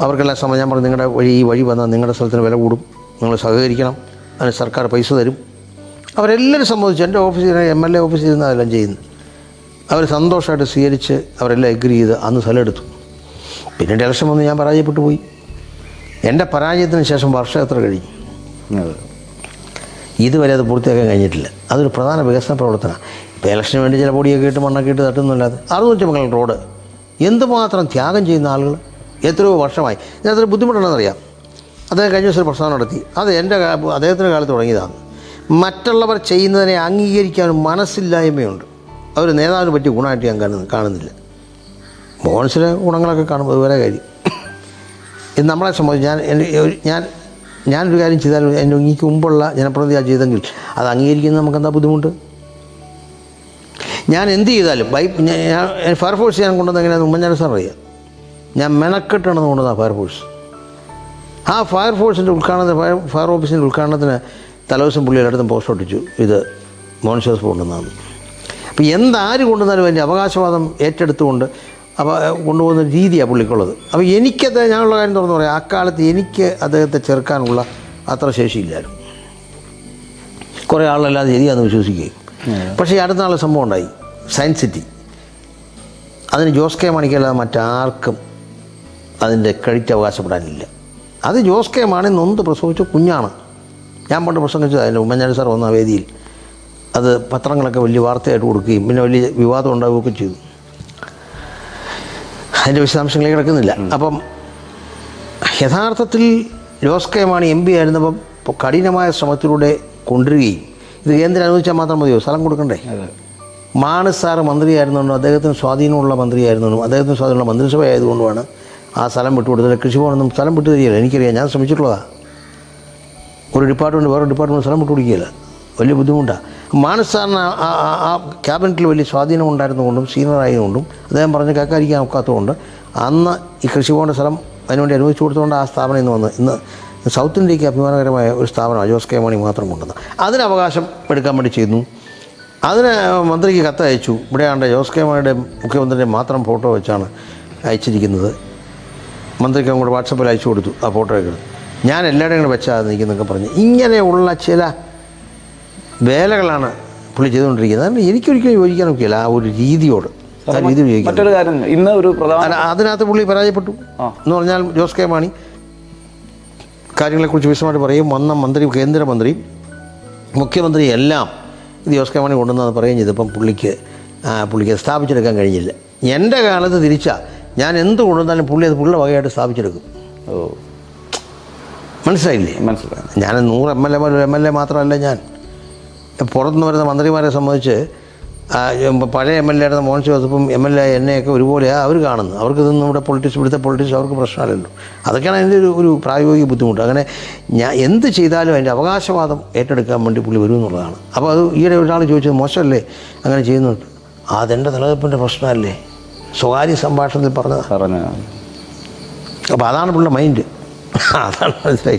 അവർക്കെല്ലാം സമയം ഞാൻ പറഞ്ഞു നിങ്ങളുടെ വഴി ഈ വഴി വന്നാൽ നിങ്ങളുടെ സ്ഥലത്തിന് വില കൂടും. നിങ്ങൾ സഹകരിക്കണം. അതിന് സർക്കാർ പൈസ തരും. അവരെല്ലാവരും സമ്മതിച്ചു. എന്റെ ഓഫീസിൽ എം എൽ എ ഓഫീസിൽ നിന്ന് അതെല്ലാം ചെയ്യുന്നു. അവർ സന്തോഷമായിട്ട് സ്വീകരിച്ച് അവരെല്ലാം എഗ്രി ചെയ്ത് അന്ന് സ്ഥലം എടുത്തു. പിന്നീട് ഇലക്ഷൻ വന്ന് ഞാൻ പരാജയപ്പെട്ടു പോയി. എന്റെ പരാജയത്തിന് ശേഷം വർഷം എത്ര കഴിഞ്ഞു ഇതുവരെ അത് പൂർത്തിയാക്കാൻ കഴിഞ്ഞിട്ടില്ല. അതൊരു പ്രധാന വികസന പ്രവർത്തനമാണ്. ഇപ്പോൾ ഇലക്ഷന് വേണ്ടി ചില പൊടിയൊക്കെ ഇട്ട് മണ്ണൊക്കെ ഇട്ട് തട്ടുന്നില്ലാതെ അറുന്നൂറ്റി മംഗലം റോഡ്. എന്തുമാത്രം ത്യാഗം ചെയ്യുന്ന ആളുകൾ? എത്രയോ വർഷമായി. ഇതിനകത്തൊരു ബുദ്ധിമുട്ടുണ്ടെന്നറിയാം. അദ്ദേഹം കഴിഞ്ഞ ദിവസം ഒരു പ്രസ്ഥാനം നടത്തി. അത് എന്റെ അദ്ദേഹത്തിന്റെ കാലത്ത് തുടങ്ങിയതാണ്. മറ്റുള്ളവർ ചെയ്യുന്നതിനെ അംഗീകരിക്കാൻ മനസ്സില്ലായ്മയുണ്ട്. അവർ നേതാവിന് പറ്റി ഗുണമായിട്ട് ഞാൻ കാണുന്നു കാണുന്നില്ല. മോഹൻസിലെ ഗുണങ്ങളൊക്കെ കാണുമ്പോൾ വേറെ കാര്യം. ഇത് നമ്മളെ സംബന്ധിച്ച് ഞാൻ ഞാൻ ഞാനൊരു കാര്യം ചെയ്താൽ എനിക്ക് മുമ്പുള്ള ജനപ്രതിനിധിയാണ് ചെയ്തെങ്കിൽ അത് അംഗീകരിക്കുന്നത് നമുക്ക് എന്താ ബുദ്ധിമുട്ട്? ഞാൻ എന്ത് ചെയ്താലും ബൈ ഞാൻ ഫയർ ഫയർഫോഴ്സ് ഞാൻ കൊണ്ടുവന്ന് എങ്ങനെയാണെന്ന് ഉമ്മൻചാണ്ടി സാർ അറിയാം. ഞാൻ മെനക്കെട്ടാണെന്ന് കൊണ്ടുവന്ന ഫയർഫോഴ്സ് ആ ഫയർഫോഴ്സിന്റെ ഉദ്ഘാടനത്തിന് ഫയർ ഫയർ ഓഫീസിന്റെ ഉദ്ഘാടനത്തിന് തലേദിവസം പുള്ളി എല്ലായിടത്തും പോസ്റ്റ് ഒട്ടിച്ചു. ഇത് മോൺഷ്യസ് കൊണ്ടുവന്നതാണ്. അപ്പോൾ എന്താര് കൊണ്ടുവന്നാലും അതിന്റെ അവകാശവാദം ഏറ്റെടുത്തുകൊണ്ട് അപ്പോൾ കൊണ്ടുപോകുന്ന രീതിയാണ് പുള്ളിക്കുള്ളത്. അപ്പോൾ എനിക്കത് ഞാനുള്ള കാര്യം തുറന്നു പറയാം. അക്കാലത്ത് എനിക്ക് അദ്ദേഹത്തെ ചെറുക്കാനുള്ള അത്ര ശേഷിയില്ലായിരുന്നു. കുറേ ആളല്ലാതെ ശരിയാണെന്ന് വിശ്വസിക്കുകയും. പക്ഷേ അടുത്ത നാളെ സംഭവം ഉണ്ടായി. സയൻസ് സിറ്റി അതിന് ജോസ് കെ മണിക്കല്ലാതെ മറ്റാർക്കും അതിന്റെ ക്രെഡിറ്റ് അവകാശപ്പെടാനില്ല. അത് ജോസ് കെ മാണി നൊന്ത് പ്രസവിച്ച കുഞ്ഞാണ്. ഞാൻ പണ്ട് പ്രസംഗിച്ചത് അതിന്റെ ഉമ്മൻചാണ്ടി സാർ വന്ന വേദിയിൽ. അത് പത്രങ്ങളൊക്കെ വലിയ വാർത്തയായിട്ട് കൊടുക്കുകയും പിന്നെ വലിയ വിവാദം ഉണ്ടാവുകയൊക്കെ ചെയ്തു. അതിന്റെ വിശദാംശങ്ങളിൽ കിടക്കുന്നില്ല. അപ്പം യഥാർത്ഥത്തിൽ Jose K Mani M P ആയിരുന്നപ്പം കഠിനമായ ശ്രമത്തിലൂടെ കൊണ്ടുവരികയും ഇത് കേന്ദ്രം അനുവദിച്ചാൽ മാത്രം മതിയോ? സ്ഥലം കൊടുക്കണ്ടേ? മാണി സാറ് മന്ത്രിയായിരുന്നുകൊണ്ടും അദ്ദേഹത്തിന് സ്വാധീനമുള്ള മന്ത്രിയായിരുന്നുകൊണ്ടും അദ്ദേഹത്തിന് സ്വാധീനമുള്ള മന്ത്രിസഭ ആയതുകൊണ്ടുമാണ് ആ സ്ഥലം വിട്ടുകൊടുത്തത് കൃഷിഭവനൊന്നും സ്ഥലം വിട്ടു തരികയില്ല. എനിക്കറിയാം. ഞാൻ ശ്രമിച്ചിട്ടുള്ളതാണ് ഒരു ഡിപ്പാർട്ട്മെന്റ് വേറെ ഡിപ്പാർട്ട്മെന്റ് സ്ഥലം വിട്ടു കൊടുക്കുകയില്ല. വലിയ ബുദ്ധിമുട്ടാണ് മാണി സാറിന് ആ- ക്യാബിനറ്റിൽ വലിയ സ്വാധീനം ഉണ്ടായിരുന്നുകൊണ്ടും സീനിയർ ആയതുകൊണ്ടും അദ്ദേഹം പറഞ്ഞ് കേൾക്കാതിരിക്കാൻ ഒക്കാത്തതുകൊണ്ട് അന്ന് ഈ കൃഷിഭവന്റെ സ്ഥലം അതിനുവേണ്ടി അനുവദിച്ചു കൊടുത്തുകൊണ്ട് ആ സ്ഥാപനം ഇന്ന് വന്ന് ഇന്ന് സൗത്ത് ഇന്ത്യയ്ക്ക് അഭിമാനകരമായ ഒരു സ്ഥാപനം ജോസ് കെ മണി മാത്രം കൊണ്ടുവന്നത് അതിന് അവകാശം എടുക്കാൻ വേണ്ടി ചെയ്യുന്നു അതിന് മന്ത്രിക്ക് കത്ത് അയച്ചു. ഇവിടെയാണ്ട് ജോസ് കെ മാണിയുടെ മുഖ്യമന്ത്രിയുടെ മാത്രം ഫോട്ടോ വെച്ചാണ് അയച്ചിരിക്കുന്നത്. മന്ത്രിക്ക് അങ്ങോട്ട് വാട്സപ്പിൽ അയച്ചു കൊടുത്തു ആ ഫോട്ടോ എടുത്തു. ഞാൻ എല്ലാവരുടെയും കൂടെ വെച്ചാൽ നിൽക്കുന്നൊക്കെ പറഞ്ഞ്. ഇങ്ങനെയുള്ള ചില വേലകളാണ് പുള്ളി ചെയ്തുകൊണ്ടിരിക്കുന്നത്. അതുകൊണ്ട് എനിക്കൊരിക്കലും യോജിക്കാൻ നോക്കിയില്ല ആ ഒരു രീതിയോട്. ആ രീതി മറ്റൊരു കാര്യം ഇന്ന് ഒരു പ്രധാന അതിനകത്ത് പുള്ളി പരാജയപ്പെട്ടു. എന്ന് പറഞ്ഞാൽ ജോസ് കെ മാണി കാര്യങ്ങളെക്കുറിച്ച് വിശദമായിട്ട് പറയും. വന്ന മന്ത്രി കേന്ദ്രമന്ത്രി മുഖ്യമന്ത്രി എല്ലാം ഇത് ജോസ് കെ മണി കൊണ്ടുവന്നത് പറയുകയും ചെയ്തപ്പം പുള്ളിക്ക് പുള്ളിക്ക് അത് സ്ഥാപിച്ചെടുക്കാൻ കഴിഞ്ഞില്ല. എന്റെ കാലത്ത് തിരിച്ചാൽ ഞാൻ എന്ത് കൊണ്ടുവന്നാലും പുള്ളി അത് പുള്ളിയുടെ വകയായിട്ട് സ്ഥാപിച്ചെടുക്കും. ഓ. മനസ്സിലായില്ലേ? മനസ്സിലായി. ഞാൻ നൂറ് എം എൽ എമാർ എം എൽ എ മാത്രമല്ല ഞാൻ. പുറത്തുനിന്ന് വരുന്ന മന്ത്രിമാരെ സംബന്ധിച്ച് പഴയ എം എൽ എ ആയിരുന്ന മോഹൻ ജോസഫും എം എൽ എ എന്നെയൊക്കെ ഒരുപോലെയാണ് അവർ കാണുന്നത്. അവർക്ക് ഇതൊന്നും ഇവിടെ പൊളിറ്റിക്സ് ഇവിടുത്തെ പൊളിറ്റിക്സ് അവർക്ക് പ്രശ്നമല്ലല്ലോ. അതൊക്കെയാണ് അതിന്റെ ഒരു ഒരു പ്രായോഗിക ബുദ്ധിമുട്ട്. അങ്ങനെ ഞാൻ എന്ത് ചെയ്താലും അതിന്റെ അവകാശവാദം ഏറ്റെടുക്കാൻ വേണ്ടി പുള്ളി വരും എന്നുള്ളതാണ്. അപ്പോൾ അത് ഈയിടെ ഒരാൾ ചോദിച്ചത് മോശമല്ലേ? അങ്ങനെ ചെയ്യുന്നുണ്ട്. അതെന്റെ നിലനിൽപ്പിന്റെ പ്രശ്നമല്ലേ? സ്വകാര്യ സംഭാഷണത്തിൽ പറഞ്ഞത്. പറഞ്ഞു അപ്പോൾ അതാണ് പുള്ളിയുടെ മൈൻഡ്. [laughs] അതാണ് മനസ്സിലായി.